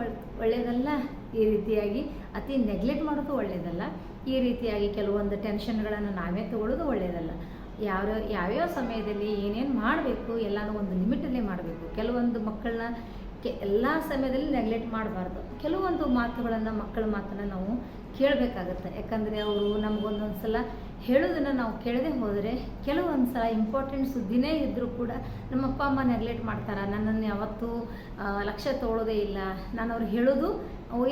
ಒಳ್ಳೆಯದಲ್ಲ ಈ ರೀತಿಯಾಗಿ ಅತಿ ನೆಗ್ಲೆಕ್ಟ್ ಮಾಡೋದು ಒಳ್ಳೆಯದಲ್ಲ ಈ ರೀತಿಯಾಗಿ ಕೆಲವೊಂದು ಟೆನ್ಷನ್ಗಳನ್ನು ನಾವೇ ತಗೊಳ್ಳೋದು ಒಳ್ಳೆಯದಲ್ಲ ಯಾವ ಯಾವ್ಯಾವ ಸಮಯದಲ್ಲಿ ಏನೇನು ಮಾಡಬೇಕು ಎಲ್ಲನೂ ಒಂದು ಲಿಮಿಟಲ್ಲೇ ಮಾಡಬೇಕು. ಕೆಲವೊಂದು ಮಕ್ಕಳನ್ನ ಕೆ ಎಲ್ಲ ಸಮಯದಲ್ಲಿ ನೆಗ್ಲೆಕ್ಟ್ ಮಾಡಬಾರ್ದು. ಕೆಲವೊಂದು ಮಾತುಗಳನ್ನು ಮಕ್ಕಳ ಮಾತನ್ನು ನಾವು ಕೇಳಬೇಕಾಗತ್ತೆ. ಯಾಕಂದರೆ ಅವರು ನಮಗೊಂದೊಂದು ಸಲ ಹೇಳೋದನ್ನು ನಾವು ಕೇಳದೆ ಹೋದರೆ ಕೆಲವೊಂದು ಸಲ ಇಂಪಾರ್ಟೆಂಟ್ ಸುದ್ದಿನೇ ಇದ್ದರೂ ಕೂಡ ನಮ್ಮ ಅಪ್ಪ ಅಮ್ಮ ನೆಗ್ಲೆಕ್ಟ್ ಮಾಡ್ತಾರೆ. ನನ್ನನ್ನು ಯಾವತ್ತೂ ಲಕ್ಷ್ಯ ತಗೊಳ್ಳೋದೇ ಇಲ್ಲ. ನಾನು ಅವ್ರು ಹೇಳೋದು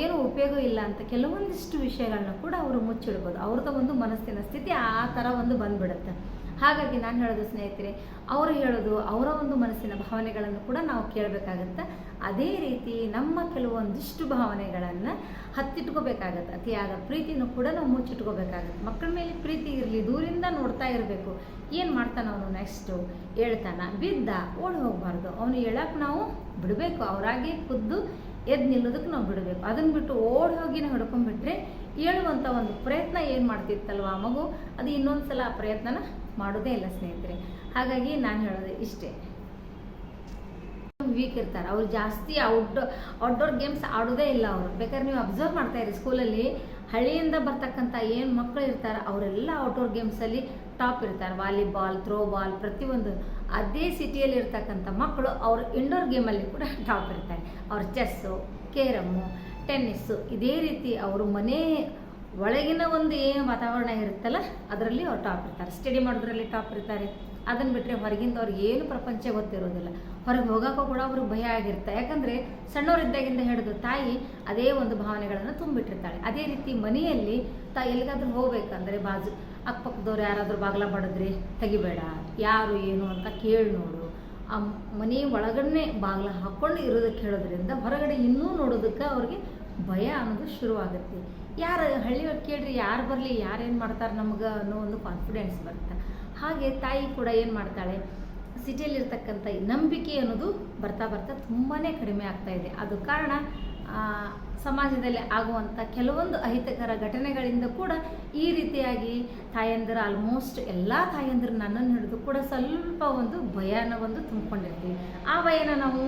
ಏನು ಉಪಯೋಗ ಇಲ್ಲ ಅಂತ ಕೆಲವೊಂದಿಷ್ಟು ವಿಷಯಗಳನ್ನ ಕೂಡ ಅವರು ಮುಚ್ಚಿಡ್ಬೋದು. ಅವ್ರದ್ದು ಒಂದು ಮನಸ್ಸಿನ ಸ್ಥಿತಿ ಆ ಥರ ಒಂದು ಬಂದ್ಬಿಡುತ್ತೆ. ಹಾಗಾಗಿ ನಾನು ಹೇಳೋದು ಸ್ನೇಹಿತರೆ, ಅವರು ಹೇಳೋದು ಅವರ ಒಂದು ಮನಸ್ಸಿನ ಭಾವನೆಗಳನ್ನು ಕೂಡ ನಾವು ಕೇಳಬೇಕಾಗತ್ತೆ. ಅದೇ ರೀತಿ ನಮ್ಮ ಕೆಲವೊಂದಿಷ್ಟು ಭಾವನೆಗಳನ್ನು ಹತ್ತಿಟ್ಕೋಬೇಕಾಗತ್ತೆ. ಅತಿಯಾದ ಪ್ರೀತಿನೂ ಕೂಡ ನಾವು ಮುಚ್ಚಿಟ್ಕೋಬೇಕಾಗತ್ತೆ. ಮಕ್ಕಳ ಮೇಲೆ ಪ್ರೀತಿ ಇರಲಿ, ದೂರಿಂದ ನೋಡ್ತಾ ಇರಬೇಕು. ಏನು ಮಾಡ್ತಾನೆ ಅವನು ನೆಕ್ಸ್ಟು ಹೇಳ್ತಾನ, ಬಿದ್ದ, ಓಡಿ ಹೋಗಬಾರ್ದು. ಅವನು ಹೇಳಕ್ಕೆ ನಾವು ಬಿಡಬೇಕು. ಅವರಾಗೆ ಖುದ್ದು ಎದ್ದು ನಿಲ್ಲೋದಕ್ಕೆ ನಾವು ಬಿಡಬೇಕು. ಅದನ್ನು ಬಿಟ್ಟು ಓಡಿ ಹೋಗಿ ನಾವು ಹಿಡ್ಕೊಂಡ್ಬಿಟ್ರೆ ಹೇಳುವಂಥ ಒಂದು ಪ್ರಯತ್ನ ಏನು ಮಾಡ್ತಿತ್ತಲ್ವ ಆ ಮಗು? ಅದು ಇನ್ನೊಂದು ಸಲ ಆ ಪ್ರಯತ್ನನ ಮಾಡೋದೇ ಇಲ್ಲ ಸ್ನೇಹಿತರೆ. ಹಾಗಾಗಿ ನಾನು ಹೇಳೋದು ಇಷ್ಟೇ. ವೀಕ್ ಇರ್ತಾರೆ. ಅವ್ರು ಜಾಸ್ತಿ ಔಟ್ ಔಟ್ಡೋರ್ ಗೇಮ್ಸ್ ಆಡೋದೇ ಇಲ್ಲ ಅವರು. ಬೇಕಾದ್ರೆ ನೀವು ಅಬ್ಸರ್ವ್ ಮಾಡ್ತಾ ಇರಿ ಸ್ಕೂಲಲ್ಲಿ ಹಳ್ಳಿಯಿಂದ ಬರ್ತಕ್ಕಂಥ ಏನು ಮಕ್ಕಳು ಇರ್ತಾರೆ, ಅವರೆಲ್ಲ ಔಟ್ಡೋರ್ ಗೇಮ್ಸಲ್ಲಿ ಟಾಪ್ ಇರ್ತಾರೆ. ವಾಲಿಬಾಲ್ ಥ್ರೋಬಾಲ್ ಪ್ರತಿಯೊಂದು. ಅದೇ ಸಿಟಿಯಲ್ಲಿ ಇರ್ತಕ್ಕಂಥ ಮಕ್ಕಳು ಅವರು ಇಂಡೋರ್ ಗೇಮಲ್ಲಿ ಕೂಡ ಟಾಪ್ ಇರ್ತಾರೆ. ಅವ್ರ ಚೆಸ್ಸು ಕೇರಮ್ಮು ಟೆನ್ನಿಸ್ಸು ಇದೇ ರೀತಿ ಅವರು ಮನೆ ಒಳಗಿನ ಒಂದು ಏನು ವಾತಾವರಣ ಇರುತ್ತಲ್ಲ, ಅದರಲ್ಲಿ ಅವ್ರು ಟಾಪ್ ಇರ್ತಾರೆ. ಸ್ಟಡಿ ಮಾಡೋದ್ರಲ್ಲಿ ಟಾಪ್ ಇರ್ತಾರೆ. ಅದನ್ನು ಬಿಟ್ಟರೆ ಹೊರಗಿಂದ ಅವ್ರಿಗೆ ಏನು ಪ್ರಪಂಚ ಗೊತ್ತಿರೋದಿಲ್ಲ. ಹೊರಗೆ ಹೋಗೋಕ್ಕೂ ಕೂಡ ಅವ್ರಿಗೆ ಭಯ ಆಗಿರುತ್ತೆ ಯಾಕಂದರೆ ಸಣ್ಣವರಿದ್ದಾಗಿಂದ ಹಿಡಿದು ತಾಯಿ ಅದೇ ಒಂದು ಭಾವನೆಗಳನ್ನು ತುಂಬಿಟ್ಟಿರ್ತಾಳೆ. ಅದೇ ರೀತಿ ಮನೆಯಲ್ಲಿ ತಾ ಎಲ್ಲಿಗಾದ್ರೂ ಹೋಗ್ಬೇಕಂದ್ರೆ ಬಾಜು, ಅಕ್ಕಪಕ್ಕದವ್ರು ಯಾರಾದರೂ ಬಾಗ್ಲ ಮಾಡಿದ್ರೆ ತೆಗಿಬೇಡ, ಯಾರು ಏನು ಅಂತ ಕೇಳಿ ನೋಡು. ಆ ಮನೆ ಒಳಗಡೆ ಬಾಗ್ಲ ಹಾಕ್ಕೊಂಡು ಇರೋದಕ್ಕೆ ಹೇಳೋದ್ರಿಂದ ಹೊರಗಡೆ ಇನ್ನೂ ನೋಡೋದಕ್ಕೆ ಅವ್ರಿಗೆ ಭಯ ಅನ್ನೋದು ಶುರುವಾಗುತ್ತೆ. ಯಾರು ಹಳ್ಳಿಯವ್ರು ಕೇಳ್ರಿ, ಯಾರು ಬರಲಿ ಯಾರೇನು ಮಾಡ್ತಾರೆ ನಮ್ಗೆ ಅನ್ನೋ ಒಂದು ಕಾನ್ಫಿಡೆನ್ಸ್ ಬರುತ್ತೆ. ಹಾಗೆ ತಾಯಿ ಕೂಡ ಏನು ಮಾಡ್ತಾಳೆ, ಸಿಟಿಯಲ್ಲಿರ್ತಕ್ಕಂಥ ನಂಬಿಕೆ ಅನ್ನೋದು ಬರ್ತಾ ಬರ್ತಾ ತುಂಬಾ ಕಡಿಮೆ ಆಗ್ತಾ ಇದೆ. ಅದು ಕಾರಣ ಸಮಾಜದಲ್ಲಿ ಆಗುವಂಥ ಕೆಲವೊಂದು ಅಹಿತಕರ ಘಟನೆಗಳಿಂದ ಕೂಡ ಈ ರೀತಿಯಾಗಿ ತಾಯಂದಿರು ಆಲ್ಮೋಸ್ಟ್ ಎಲ್ಲ ತಾಯಂದಿರು ನನ್ನನ್ನು ಹಿಡಿದು ಕೂಡ ಸ್ವಲ್ಪ ಒಂದು ಭಯನ ಒಂದು ತುಂಬಿಕೊಂಡಿರ್ತೀವಿ. ಆ ಭಯನ ನಾವು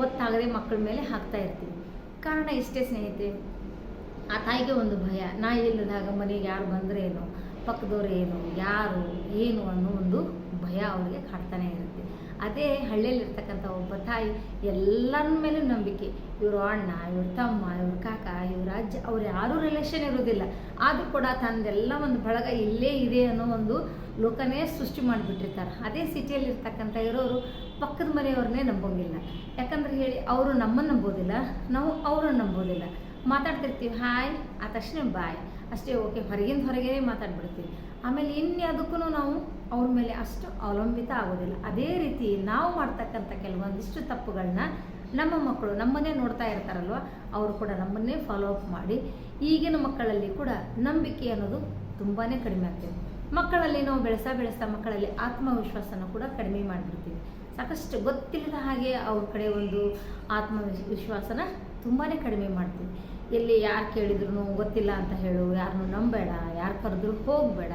ಗೊತ್ತಾಗದೆ ಮಕ್ಕಳ ಮೇಲೆ ಹಾಕ್ತಾ ಇರ್ತೀವಿ. ಕಾರಣ ಇಷ್ಟೇ ಸ್ನೇಹಿತೆ ಆ ತಾಯಿಗೆ ಒಂದು ಭಯ, ನಾ ಇಲ್ಲದಾಗ ಮನೆಗೆ ಯಾರು ಬಂದರೆ ಏನು, ಪಕ್ಕದವ್ರು ಏನು, ಯಾರು, ಏನು ಅನ್ನೋ ಒಂದು ಭಯ ಅವ್ರಿಗೆ ಕಾಡ್ತಾನೆ ಇರುತ್ತೆ. ಅದೇ ಹಳ್ಳಿಯಲ್ಲಿರ್ತಕ್ಕಂಥ ಒಬ್ಬ ತಾಯಿ ಎಲ್ಲರ ಮೇಲೂ ನಂಬಿಕೆ. ಇವರು ಅಣ್ಣ, ಇವ್ರ ತಮ್ಮ, ಇವ್ರ ಕಾಕ, ಇವ್ರ ಅಜ್ಜ, ಅವ್ರು ಯಾರೂ ರಿಲೇಷನ್ ಇರೋದಿಲ್ಲ ಆದರೂ ಕೂಡ ತಂದೆಲ್ಲ ಒಂದು ಬಳಗ ಇಲ್ಲೇ ಇದೆ ಅನ್ನೋ ಒಂದು ಲೋಕನೇ ಸೃಷ್ಟಿ ಮಾಡಿಬಿಟ್ಟಿರ್ತಾರೆ. ಅದೇ ಸಿಟಿಯಲ್ಲಿರ್ತಕ್ಕಂಥ ಇರೋರು ಪಕ್ಕದ ಮನೆಯವ್ರನ್ನೇ ನಂಬೋಂಗಿಲ್ಲ. ಯಾಕಂದ್ರೆ ಹೇಳಿ, ಅವರು ನಮ್ಮನ್ನು ನಂಬೋದಿಲ್ಲ, ನಾವು ಅವರನ್ನು ನಂಬೋದಿಲ್ಲ. ಮಾತಾಡ್ತಿರ್ತೀವಿ, ಹಾಯ್, ಆ ತಕ್ಷಣ ಬಾಯ್. ಅಷ್ಟೇ, ಓಕೆ, ಹೊರಗಿಂದ ಹೊರಗೇ ಮಾತಾಡ್ಬಿಡ್ತೀವಿ. ಆಮೇಲೆ ಇನ್ಯಾವುದಕ್ಕೂ ನಾವು ಅವ್ರ ಮೇಲೆ ಅಷ್ಟು ಅವಲಂಬಿತ ಆಗೋದಿಲ್ಲ. ಅದೇ ರೀತಿ ನಾವು ಮಾಡ್ತಕ್ಕಂಥ ಕೆಲವೊಂದಿಷ್ಟು ತಪ್ಪುಗಳನ್ನ ನಮ್ಮ ಮಕ್ಕಳು ನಮ್ಮನ್ನೇ ನೋಡ್ತಾ ಇರ್ತಾರಲ್ವ, ಅವರು ಕೂಡ ನಮ್ಮನ್ನೇ ಫಾಲೋ ಅಪ್ ಮಾಡಿ, ಈಗಿನ ಮಕ್ಕಳಲ್ಲಿ ಕೂಡ ನಂಬಿಕೆ ಅನ್ನೋದು ತುಂಬಾ ಕಡಿಮೆ ಆಗ್ತಿದೆ. ಮಕ್ಕಳಲ್ಲಿ ನಾವು ಬೆಳೆಸಾ ಬೆಳೆಸ್ತಾ ಮಕ್ಕಳಲ್ಲಿ ಆತ್ಮವಿಶ್ವಾಸನ ಕೂಡ ಕಡಿಮೆ ಮಾಡಿಬಿಡ್ತೀವಿ. ಸಾಕಷ್ಟು ಗೊತ್ತಿಲ್ಲದ ಹಾಗೆ ಅವ್ರ ಕಡೆ ಒಂದು ಆತ್ಮವಿಶ್ವಾಸನ ತುಂಬಾ ಕಡಿಮೆ ಮಾಡ್ತೀವಿ. ಎಲ್ಲಿ ಯಾರು ಕೇಳಿದ್ರು ಗೊತ್ತಿಲ್ಲ ಅಂತ ಹೇಳು ಯಾರನ್ನು ನಂಬೇಡ, ಯಾರು ಕರೆದ್ರು ಹೋಗಬೇಡ.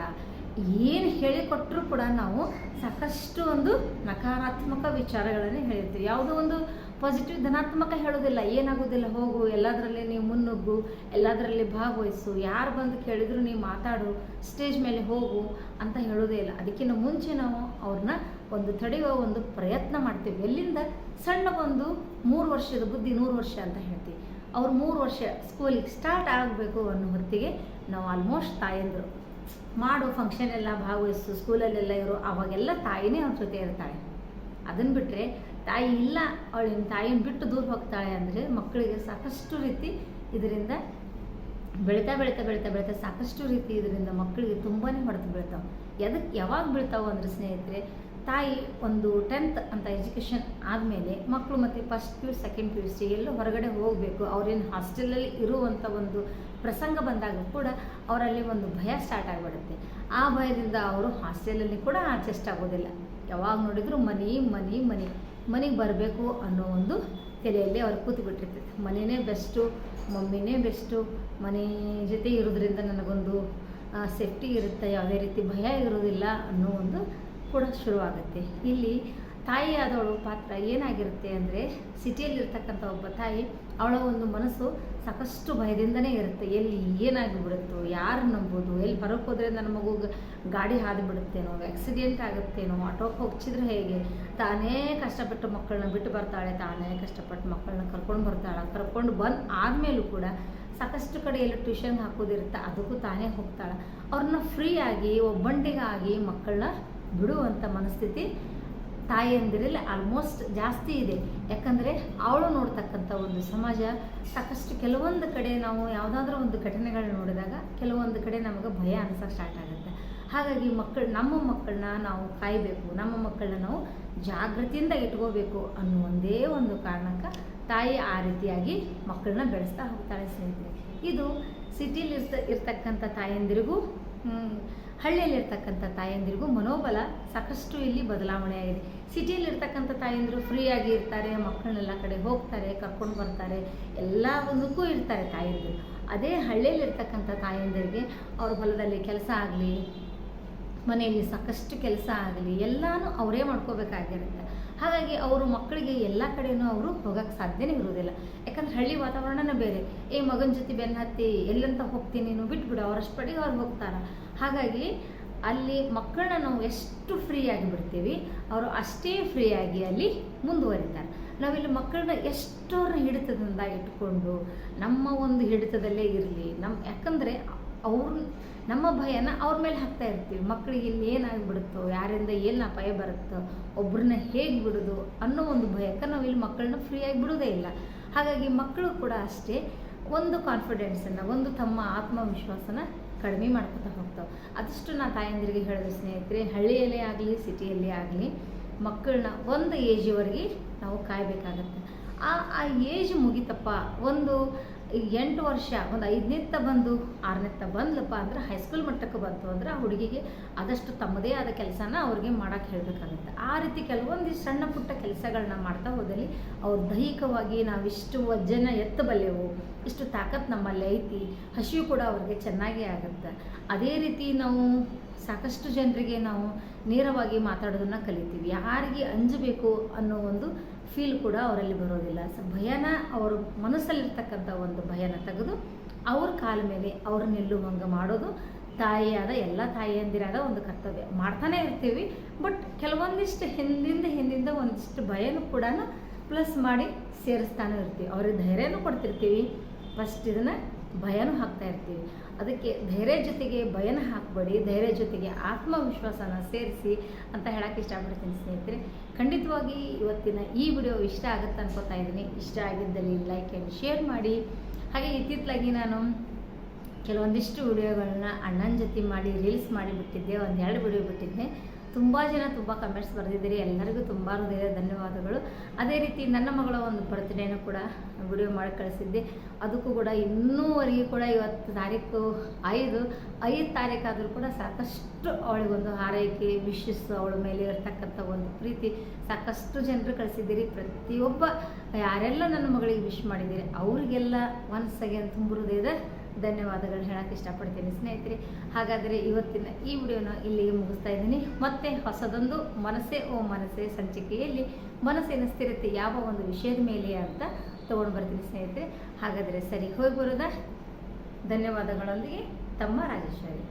ಏನು ಹೇಳಿಕೊಟ್ಟರು ಕೂಡ ನಾವು ಸಾಕಷ್ಟು ಒಂದು ನಕಾರಾತ್ಮಕ ವಿಚಾರಗಳನ್ನು ಹೇಳಿರ್ತೀವಿ. ಯಾವುದೋ ಒಂದು ಪಾಸಿಟಿವ್ ಧನಾತ್ಮಕ ಹೇಳೋದಿಲ್ಲ ಏನಾಗೋದಿಲ್ಲ ಹೋಗು, ಎಲ್ಲದರಲ್ಲಿ ನೀವು ಮುನ್ನುಗ್ಗು, ಎಲ್ಲದರಲ್ಲಿ ಭಾಗವಹಿಸು, ಯಾರು ಬಂದು ಕೇಳಿದ್ರು ನೀವು ಮಾತಾಡು ಸ್ಟೇಜ್ ಮೇಲೆ ಹೋಗು ಅಂತ ಹೇಳೋದೇ ಇಲ್ಲ. ಅದಕ್ಕಿಂತ ಮುಂಚೆ ನಾವು ಅವ್ರನ್ನ ಒಂದು ತಡೆಯುವ ಒಂದು ಪ್ರಯತ್ನ ಮಾಡ್ತೀವಿ. ಎಲ್ಲಿಂದ? ಸಣ್ಣ ಒಂದು ಮೂರು ವರ್ಷದ ಬುದ್ಧಿ ನೂರು ವರ್ಷ ಅಂತ ಹೇಳ್ತೀವಿ. ಅವ್ರು ಮೂರು ವರ್ಷ ಸ್ಕೂಲಿಗೆ ಸ್ಟಾರ್ಟ್ ಆಗಬೇಕು ಅನ್ನೋ ಹೊತ್ತಿಗೆ ನಾವು ಆಲ್ಮೋಸ್ಟ್ ತಾಯಂದರು. ಮಾಡು ಫಂಕ್ಷನ್ ಎಲ್ಲ ಭಾಗವಹಿಸು, ಸ್ಕೂಲಲ್ಲೆಲ್ಲ ಇರೋ, ಅವಾಗೆಲ್ಲ ತಾಯಿನೇ ಅವ್ರ ಜೊತೆ ಇರ್ತಾಳೆ. ಅದನ್ನು ಬಿಟ್ಟರೆ ತಾಯಿ ಇಲ್ಲ, ಅವಳಿನ ತಾಯಿನ ಬಿಟ್ಟು ದೂರ ಹೋಗ್ತಾಳೆ ಅಂದರೆ ಮಕ್ಕಳಿಗೆ ಸಾಕಷ್ಟು ರೀತಿ ಇದರಿಂದ ಬೆಳೀತಾ ಬೆಳೀತಾ ಬೆಳೀತಾ ಬೆಳೀತಾ ಸಾಕಷ್ಟು ರೀತಿ ಇದರಿಂದ ಮಕ್ಕಳಿಗೆ ತುಂಬಾ ಹೊಡೆದು ಬೀಳ್ತಾವೆ. ಎದಕ್ಕೆ ಯಾವಾಗ ಬೀಳ್ತಾವೆ ಅಂದ್ರೆ ಸ್ನೇಹಿತರೆ ತಾಯಿ ಒಂದು ಟೆಂತ್ ಅಂತ ಎಜುಕೇಷನ್ ಆದಮೇಲೆ ಮಕ್ಕಳು ಮತ್ತು first P second P U C ಎಲ್ಲೋ ಹೊರಗಡೆ ಹೋಗಬೇಕು. ಅವ್ರೇನು ಹಾಸ್ಟೆಲಲ್ಲಿ ಇರುವಂಥ ಒಂದು ಪ್ರಸಂಗ ಬಂದಾಗ ಕೂಡ ಅವರಲ್ಲಿ ಒಂದು ಭಯ ಸ್ಟಾರ್ಟ್ ಆಗಿಬಿಡುತ್ತೆ. ಆ ಭಯದಿಂದ ಅವರು ಹಾಸ್ಟೆಲಲ್ಲಿ ಕೂಡ ಅಡ್ಜಸ್ಟ್ ಆಗೋದಿಲ್ಲ. ಯಾವಾಗ ನೋಡಿದ್ರು ಮನಿ ಮನಿ ಮನಿ, ಮನೆಗೆ ಬರಬೇಕು ಅನ್ನೋ ಒಂದು ತಲೆಯಲ್ಲಿ ಅವ್ರು ಕೂತು ಬಿಟ್ಟಿರ್ತೈತೆ ಮನೆಯೇ ಬೆಸ್ಟು ಮಮ್ಮಿನೇ ಬೆಸ್ಟು ಮನೆ ಜೊತೆ ಇರೋದ್ರಿಂದ ನನಗೊಂದು ಸೇಫ್ಟಿ ಇರುತ್ತೆ, ಯಾವುದೇ ರೀತಿ ಭಯ ಇರೋದಿಲ್ಲ ಅನ್ನೋ ಒಂದು ಕೂಡ ಶುರುವಾಗುತ್ತೆ. ಇಲ್ಲಿ ತಾಯಿಯಾದವಳು ಪಾತ್ರ ಏನಾಗಿರುತ್ತೆ ಅಂದರೆ ಸಿಟಿಯಲ್ಲಿರ್ತಕ್ಕಂಥ ಒಬ್ಬ ತಾಯಿ, ಅವಳ ಒಂದು ಮನಸ್ಸು ಸಾಕಷ್ಟು ಭಯದಿಂದನೇ ಇರುತ್ತೆ. ಎಲ್ಲಿ ಏನಾಗಿಬಿಡುತ್ತೋ, ಯಾರು ನಂಬೋದು, ಎಲ್ಲಿ ಹೊರಗೆ ಹೋದರೆ ನನ್ನ ಮಗು ಗಾಡಿ ಹಾದು ಬಿಡುತ್ತೇನೋ ಆಕ್ಸಿಡೆಂಟ್ ಆಗುತ್ತೇನೋ ಆಟೋಕ್ಕೆ ಹೋಗ್ಸಿದ್ರೆ ಹೇಗೆ? ತಾನೇ ಕಷ್ಟಪಟ್ಟು ಮಕ್ಕಳನ್ನ ಬಿಟ್ಟು ಬರ್ತಾಳೆ, ತಾನೇ ಕಷ್ಟಪಟ್ಟು ಮಕ್ಕಳನ್ನ ಕರ್ಕೊಂಡು ಬರ್ತಾಳೆ. ಕರ್ಕೊಂಡು ಬಂದು ಆದಮೇಲೂ ಕೂಡ ಸಾಕಷ್ಟು ಕಡೆ ಎಲ್ಲ ಟ್ಯೂಷನ್ಗೆ ಹಾಕೋದಿರುತ್ತೆ, ಅದಕ್ಕೂ ತಾನೇ ಹೋಗ್ತಾಳೆ. ಅವ್ರನ್ನ ಫ್ರೀಯಾಗಿ ಒಬ್ಬಂಟಿಗಾಗಿ ಮಕ್ಕಳನ್ನ ಬಿಡುವಂಥ ಮನಸ್ಥಿತಿ ತಾಯಿಯಂದಿರಲ್ಲಿ ಆಲ್ಮೋಸ್ಟ್ ಜಾಸ್ತಿ ಇದೆ. ಯಾಕಂದರೆ ಅವಳು ನೋಡ್ತಕ್ಕಂಥ ಒಂದು ಸಮಾಜ, ಸಾಕಷ್ಟು ಕೆಲವೊಂದು ಕಡೆ ನಾವು ಯಾವುದಾದ್ರೂ ಒಂದು ಘಟನೆಗಳನ್ನ ನೋಡಿದಾಗ ಕೆಲವೊಂದು ಕಡೆ ನಮಗೆ ಭಯ ಅನ್ಸೋಕೆ ಸ್ಟಾರ್ಟ್ ಆಗುತ್ತೆ. ಹಾಗಾಗಿ ಮಕ್ಕಳು, ನಮ್ಮ ಮಕ್ಕಳನ್ನ ನಾವು ಕಾಯಬೇಕು, ನಮ್ಮ ಮಕ್ಕಳನ್ನ ನಾವು ಜಾಗೃತಿಯಿಂದ ಇಟ್ಕೋಬೇಕು ಅನ್ನೋ ಒಂದೇ ಒಂದು ಕಾರಣಕ್ಕೆ ತಾಯಿ ಆ ರೀತಿಯಾಗಿ ಮಕ್ಕಳನ್ನ ಬೆಳೆಸ್ತಾ ಹೋಗ್ತಾಳೆ ಸ್ನೇಹಿತರೆ. ಇದು ಸಿಟಿಲಿ ಇರ್ತ, ಇರ್ತಕ್ಕಂಥ ತಾಯಂದಿರಿಗೂ ಹಳ್ಳಿಯಲ್ಲಿರ್ತಕ್ಕಂಥ ತಾಯಂದಿರಿಗೂ ಮನೋಬಲ ಸಾಕಷ್ಟು ಇಲ್ಲಿ ಬದಲಾವಣೆ ಆಗಿದೆ. ಸಿಟಿಯಲ್ಲಿರ್ತಕ್ಕಂಥ ತಾಯಂದಿರು ಫ್ರೀಯಾಗಿ ಇರ್ತಾರೆ, ಮಕ್ಕಳನ್ನೆಲ್ಲ ಕಡೆ ಹೋಗ್ತಾರೆ, ಕರ್ಕೊಂಡು ಬರ್ತಾರೆ ಎಲ್ಲ ಒಂದಕ್ಕೂ ಇರ್ತಾರೆ ತಾಯಂದಿರು. ಅದೇ ಹಳ್ಳಿಯಲ್ಲಿರ್ತಕ್ಕಂಥ ತಾಯಂದಿರಿಗೆ ಅವ್ರ ಹೊಲದಲ್ಲಿ ಕೆಲಸ ಆಗಲಿ, ಮನೆಯಲ್ಲಿ ಸಾಕಷ್ಟು ಕೆಲಸ ಆಗಲಿ, ಎಲ್ಲನೂ ಅವರೇ ಮಾಡ್ಕೋಬೇಕಾಗಿರುತ್ತೆ. ಹಾಗಾಗಿ ಅವರು ಮಕ್ಕಳಿಗೆ ಎಲ್ಲ ಕಡೆಯೂ ಅವರು ಹೋಗೋಕ್ಕೆ ಸಾಧ್ಯನೇ ಇರೋದಿಲ್ಲ ಯಾಕಂದ್ರೆ ಹಳ್ಳಿ ವಾತಾವರಣನೇ ಬೇರೆ. ಏ ಮಗನ ಜೊತೆ ಬೆನ್ನ ಹತ್ತಿ, ಎಲ್ಲಂತ ಹೋಗ್ತೀನಿ ನೀನು, ಬಿಟ್ಬಿಡು, ಅವರಷ್ಟು ಪಡೆಗೆ ಅವ್ರು ಹೋಗ್ತಾರೆ. ಹಾಗಾಗಿ ಅಲ್ಲಿ ಮಕ್ಕಳನ್ನ ನಾವು ಎಷ್ಟು ಫ್ರೀಯಾಗಿ ಬಿಡ್ತೀವಿ, ಅವರು ಅಷ್ಟೇ ಫ್ರೀ ಆಗಿ ಅಲ್ಲಿ ಮುಂದುವರಿತಾರೆ. ನಾವಿಲ್ಲಿ ಮಕ್ಕಳನ್ನ ಎಷ್ಟೋರ ಹಿಡಿತದಿಂದ ಇಟ್ಕೊಂಡು, ನಮ್ಮ ಒಂದು ಹಿಡಿತದಲ್ಲೇ ಇರಲಿ ನಮ್ಮ ಯಾಕಂದರೆ ಅವ್ರ, ನಮ್ಮ ಭಯನ ಅವ್ರ ಮೇಲೆ ಹಾಕ್ತಾ ಇರ್ತೀವಿ. ಮಕ್ಕಳಿಗೆ ಇಲ್ಲಿ ಏನಾಗ್ಬಿಡುತ್ತೋ, ಯಾರಿಂದ ಏನು ಅಪಾಯ ಬರುತ್ತೋ ಒಬ್ಬರನ್ನ ಹೇಗೆ ಬಿಡೋದು ಅನ್ನೋ ಒಂದು ಭಯಕ್ಕೆ ನಾವು ಇಲ್ಲಿ ಮಕ್ಕಳನ್ನ ಫ್ರೀಯಾಗಿ ಬಿಡೋದೇ ಇಲ್ಲ. ಹಾಗಾಗಿ ಮಕ್ಕಳು ಕೂಡ ಅಷ್ಟೇ ಒಂದು ಕಾನ್ಫಿಡೆನ್ಸನ್ನು ಒಂದು ತಮ್ಮ ಆತ್ಮವಿಶ್ವಾಸನ ಕಡಿಮೆ ಮಾಡ್ಕೊತಾ ಹೋಗ್ತಾವೆ. ಅದಷ್ಟು ನಾ ತಾಯಂದಿರಿಗೆ ಹೇಳಿದ ಸ್ನೇಹಿತರೆ, ಹಳ್ಳಿಯಲ್ಲೇ ಆಗಲಿ, ಸಿಟಿಯಲ್ಲೇ ಆಗಲಿ, ಮಕ್ಕಳನ್ನ ಒಂದು ಏಜ್ವರೆಗೆ ನಾವು ಕಾಯಬೇಕಾಗತ್ತೆ. ಆ ಆ ಏಜ್ ಮುಗಿತಪ್ಪ, ಒಂದು ಎಂಟು ವರ್ಷ, ಒಂದು ಐದನೇತ್ತ ಬಂದು, ಆರನೇತ್ತ ಬಂದ್ಲಪ್ಪ ಅಂದ್ರೆ ಹೈಸ್ಕೂಲ್ ಮಟ್ಟಕ್ಕೆ ಬಂತು ಅಂದ್ರೆ ಆ ಹುಡುಗಿಗೆ ಆದಷ್ಟು ತಮ್ಮದೇ ಆದ ಕೆಲಸನ ಅವ್ರಿಗೆ ಮಾಡೋಕ್ಕೆ ಹೇಳಬೇಕಾಗುತ್ತೆ. ಆ ರೀತಿ ಕೆಲವೊಂದಿಷ್ಟು ಸಣ್ಣ ಪುಟ್ಟ ಕೆಲಸಗಳನ್ನ ಮಾಡ್ತಾ ಹೋದಲ್ಲಿ ಅವ್ರು ದೈಹಿಕವಾಗಿ ನಾವಿಷ್ಟು ವಜ್ಜನ ಎತ್ತಬಲ್ಲೆವು ಇಷ್ಟು ತಾಕತ್ ನಮ್ಮಲ್ಲಿ ಐತಿ, ಹಸಿವು ಕೂಡ ಅವ್ರಿಗೆ ಚೆನ್ನಾಗೇ ಆಗುತ್ತೆ. ಅದೇ ರೀತಿ ನಾವು ಸಾಕಷ್ಟು ಜನರಿಗೆ ನಾವು ನೇರವಾಗಿ ಮಾತಾಡೋದನ್ನು ಕಲಿತೀವಿ. ಯಾರಿಗೆ ಅಂಜಬೇಕು ಅನ್ನೋ ಒಂದು ಫೀಲ್ ಕೂಡ ಅವರಲ್ಲಿ ಬರೋದಿಲ್ಲ. ಸೊ ಭಯನ ಅವ್ರ ಮನಸ್ಸಲ್ಲಿರ್ತಕ್ಕಂಥ ಒಂದು ಭಯನ ತೆಗೆದು ಅವ್ರ ಕಾಲ ಮೇಲೆ ಅವ್ರ ನಿಲ್ಲುವಂಗೆ ಮಾಡೋದು ತಾಯಿಯಾದ ಎಲ್ಲ ತಾಯಿಯಂದಿರಾದ ಒಂದು ಕರ್ತವ್ಯ. ಮಾಡ್ತಾನೆ ಇರ್ತೀವಿ ಬಟ್ ಕೆಲವೊಂದಿಷ್ಟು ಹಿಂದಿಂದ ಹಿಂದಿಂದ ಒಂದಿಷ್ಟು ಭಯನೂ ಕೂಡ ಪ್ಲಸ್ ಮಾಡಿ ಸೇರಿಸ್ತಾನೆ ಇರ್ತೀವಿ. ಅವ್ರಿಗೆ ಧೈರ್ಯನೂ ಕೊಡ್ತಿರ್ತೀವಿ. ಫಸ್ಟ್ ಇದನ್ನು ಭಯನೂ ಹಾಕ್ತಾ ಇರ್ತೀವಿ. ಅದಕ್ಕೆ ಧೈರ್ಯ ಜೊತೆಗೆ ಭಯನ ಹಾಕಬೇಡಿ. ಧೈರ್ಯ ಜೊತೆಗೆ ಆತ್ಮವಿಶ್ವಾಸನ ಸೇರಿಸಿ ಅಂತ ಹೇಳಕ್ಕೆ ಇಷ್ಟಪಡ್ತೀನಿ ಸ್ನೇಹಿತರೆ. ಖಂಡಿತವಾಗಿ ಇವತ್ತಿನ ಈ ವಿಡಿಯೋ ಇಷ್ಟ ಆಗುತ್ತೆ ಅನ್ಕೋತಾ ಇದ್ದೀನಿ. ಇಷ್ಟ ಆಗಿದ್ದಲ್ಲಿ ಲೈಕ್ ಆ್ಯಂಡ್ ಶೇರ್ ಮಾಡಿ. ಹಾಗೆ ಇತ್ತಿತ್ತಲಾಗಿ ನಾನು ಕೆಲವೊಂದಿಷ್ಟು ವಿಡಿಯೋಗಳನ್ನ ಅಣ್ಣನ ಜೊತೆ ಮಾಡಿ ರೀಲ್ಸ್ ಮಾಡಿ ಬಿಟ್ಟಿದ್ದೆ. ಒಂದು ಎರಡು ವಿಡಿಯೋ ಬಿಟ್ಟಿದ್ದೆ. ತುಂಬ ಜನ ತುಂಬ ಕಮೆಂಟ್ಸ್ ಬರೆದಿದ್ದೀರಿ. ಎಲ್ಲರಿಗೂ ತುಂಬ ಹೃದಯ ಧನ್ಯವಾದಗಳು. ಅದೇ ರೀತಿ ನನ್ನ ಮಗಳ ಒಂದು ಬರ್ತ್ಡೇನೂ ಕೂಡ ವಿಡಿಯೋ ಮಾಡಿ ಕಳಿಸಿದ್ದೆ. ಅದಕ್ಕೂ ಕೂಡ ಇನ್ನೂವರೆಗೂ ಕೂಡ ಇವತ್ತು ತಾರೀಕು, ಐದು ಐದು ತಾರೀಕಾದರೂ ಕೂಡ ಸಾಕಷ್ಟು ಅವಳಿಗೊಂದು ಹಾರೈಕೆ ವಿಶಸ್ ಅವಳ ಮೇಲೆ ಇರ್ತಕ್ಕಂಥ ಒಂದು ಪ್ರೀತಿ ಸಾಕಷ್ಟು ಜನರು ಕಳಿಸಿದ್ದೀರಿ. ಪ್ರತಿಯೊಬ್ಬ, ಯಾರೆಲ್ಲ ನನ್ನ ಮಗಳಿಗೆ ವಿಶ್ ಮಾಡಿದ್ದೀರಿ, ಅವರಿಗೆಲ್ಲ ಒನ್ಸ್ ಅಗೇನ್ ತುಂಬ ಹೃದಯದ ಧನ್ಯವಾದಗಳು ಹೇಳಕ್ಕೆ ಇಷ್ಟಪಡ್ತೀನಿ ಸ್ನೇಹಿತರೆ. ಹಾಗಾದರೆ ಇವತ್ತಿನ ಈ ವಿಡಿಯೋನ ಇಲ್ಲಿಗೆ ಮುಗಿಸ್ತಾ ಇದ್ದೀನಿ. ಮತ್ತೆ ಹೊಸದೊಂದು ಮನಸ್ಸೇ ಓ ಮನಸ್ಸೇ ಸಂಚಿಕೆಯಲ್ಲಿ ಮನಸ್ಸಿನ ಸ್ಥಿರತೆ ಯಾವ ಒಂದು ವಿಷಯದ ಮೇಲೆ ಅಂತ ತಗೊಂಡು ಬರ್ತೀನಿ ಸ್ನೇಹಿತರೆ. ಹಾಗಾದರೆ ಸರಿ ಹೋಗಿ ಬರೋದ ಧನ್ಯವಾದಗಳೊಂದಿಗೆ ತಮ್ಮ ರಾಜೇಶ್ವರಿ.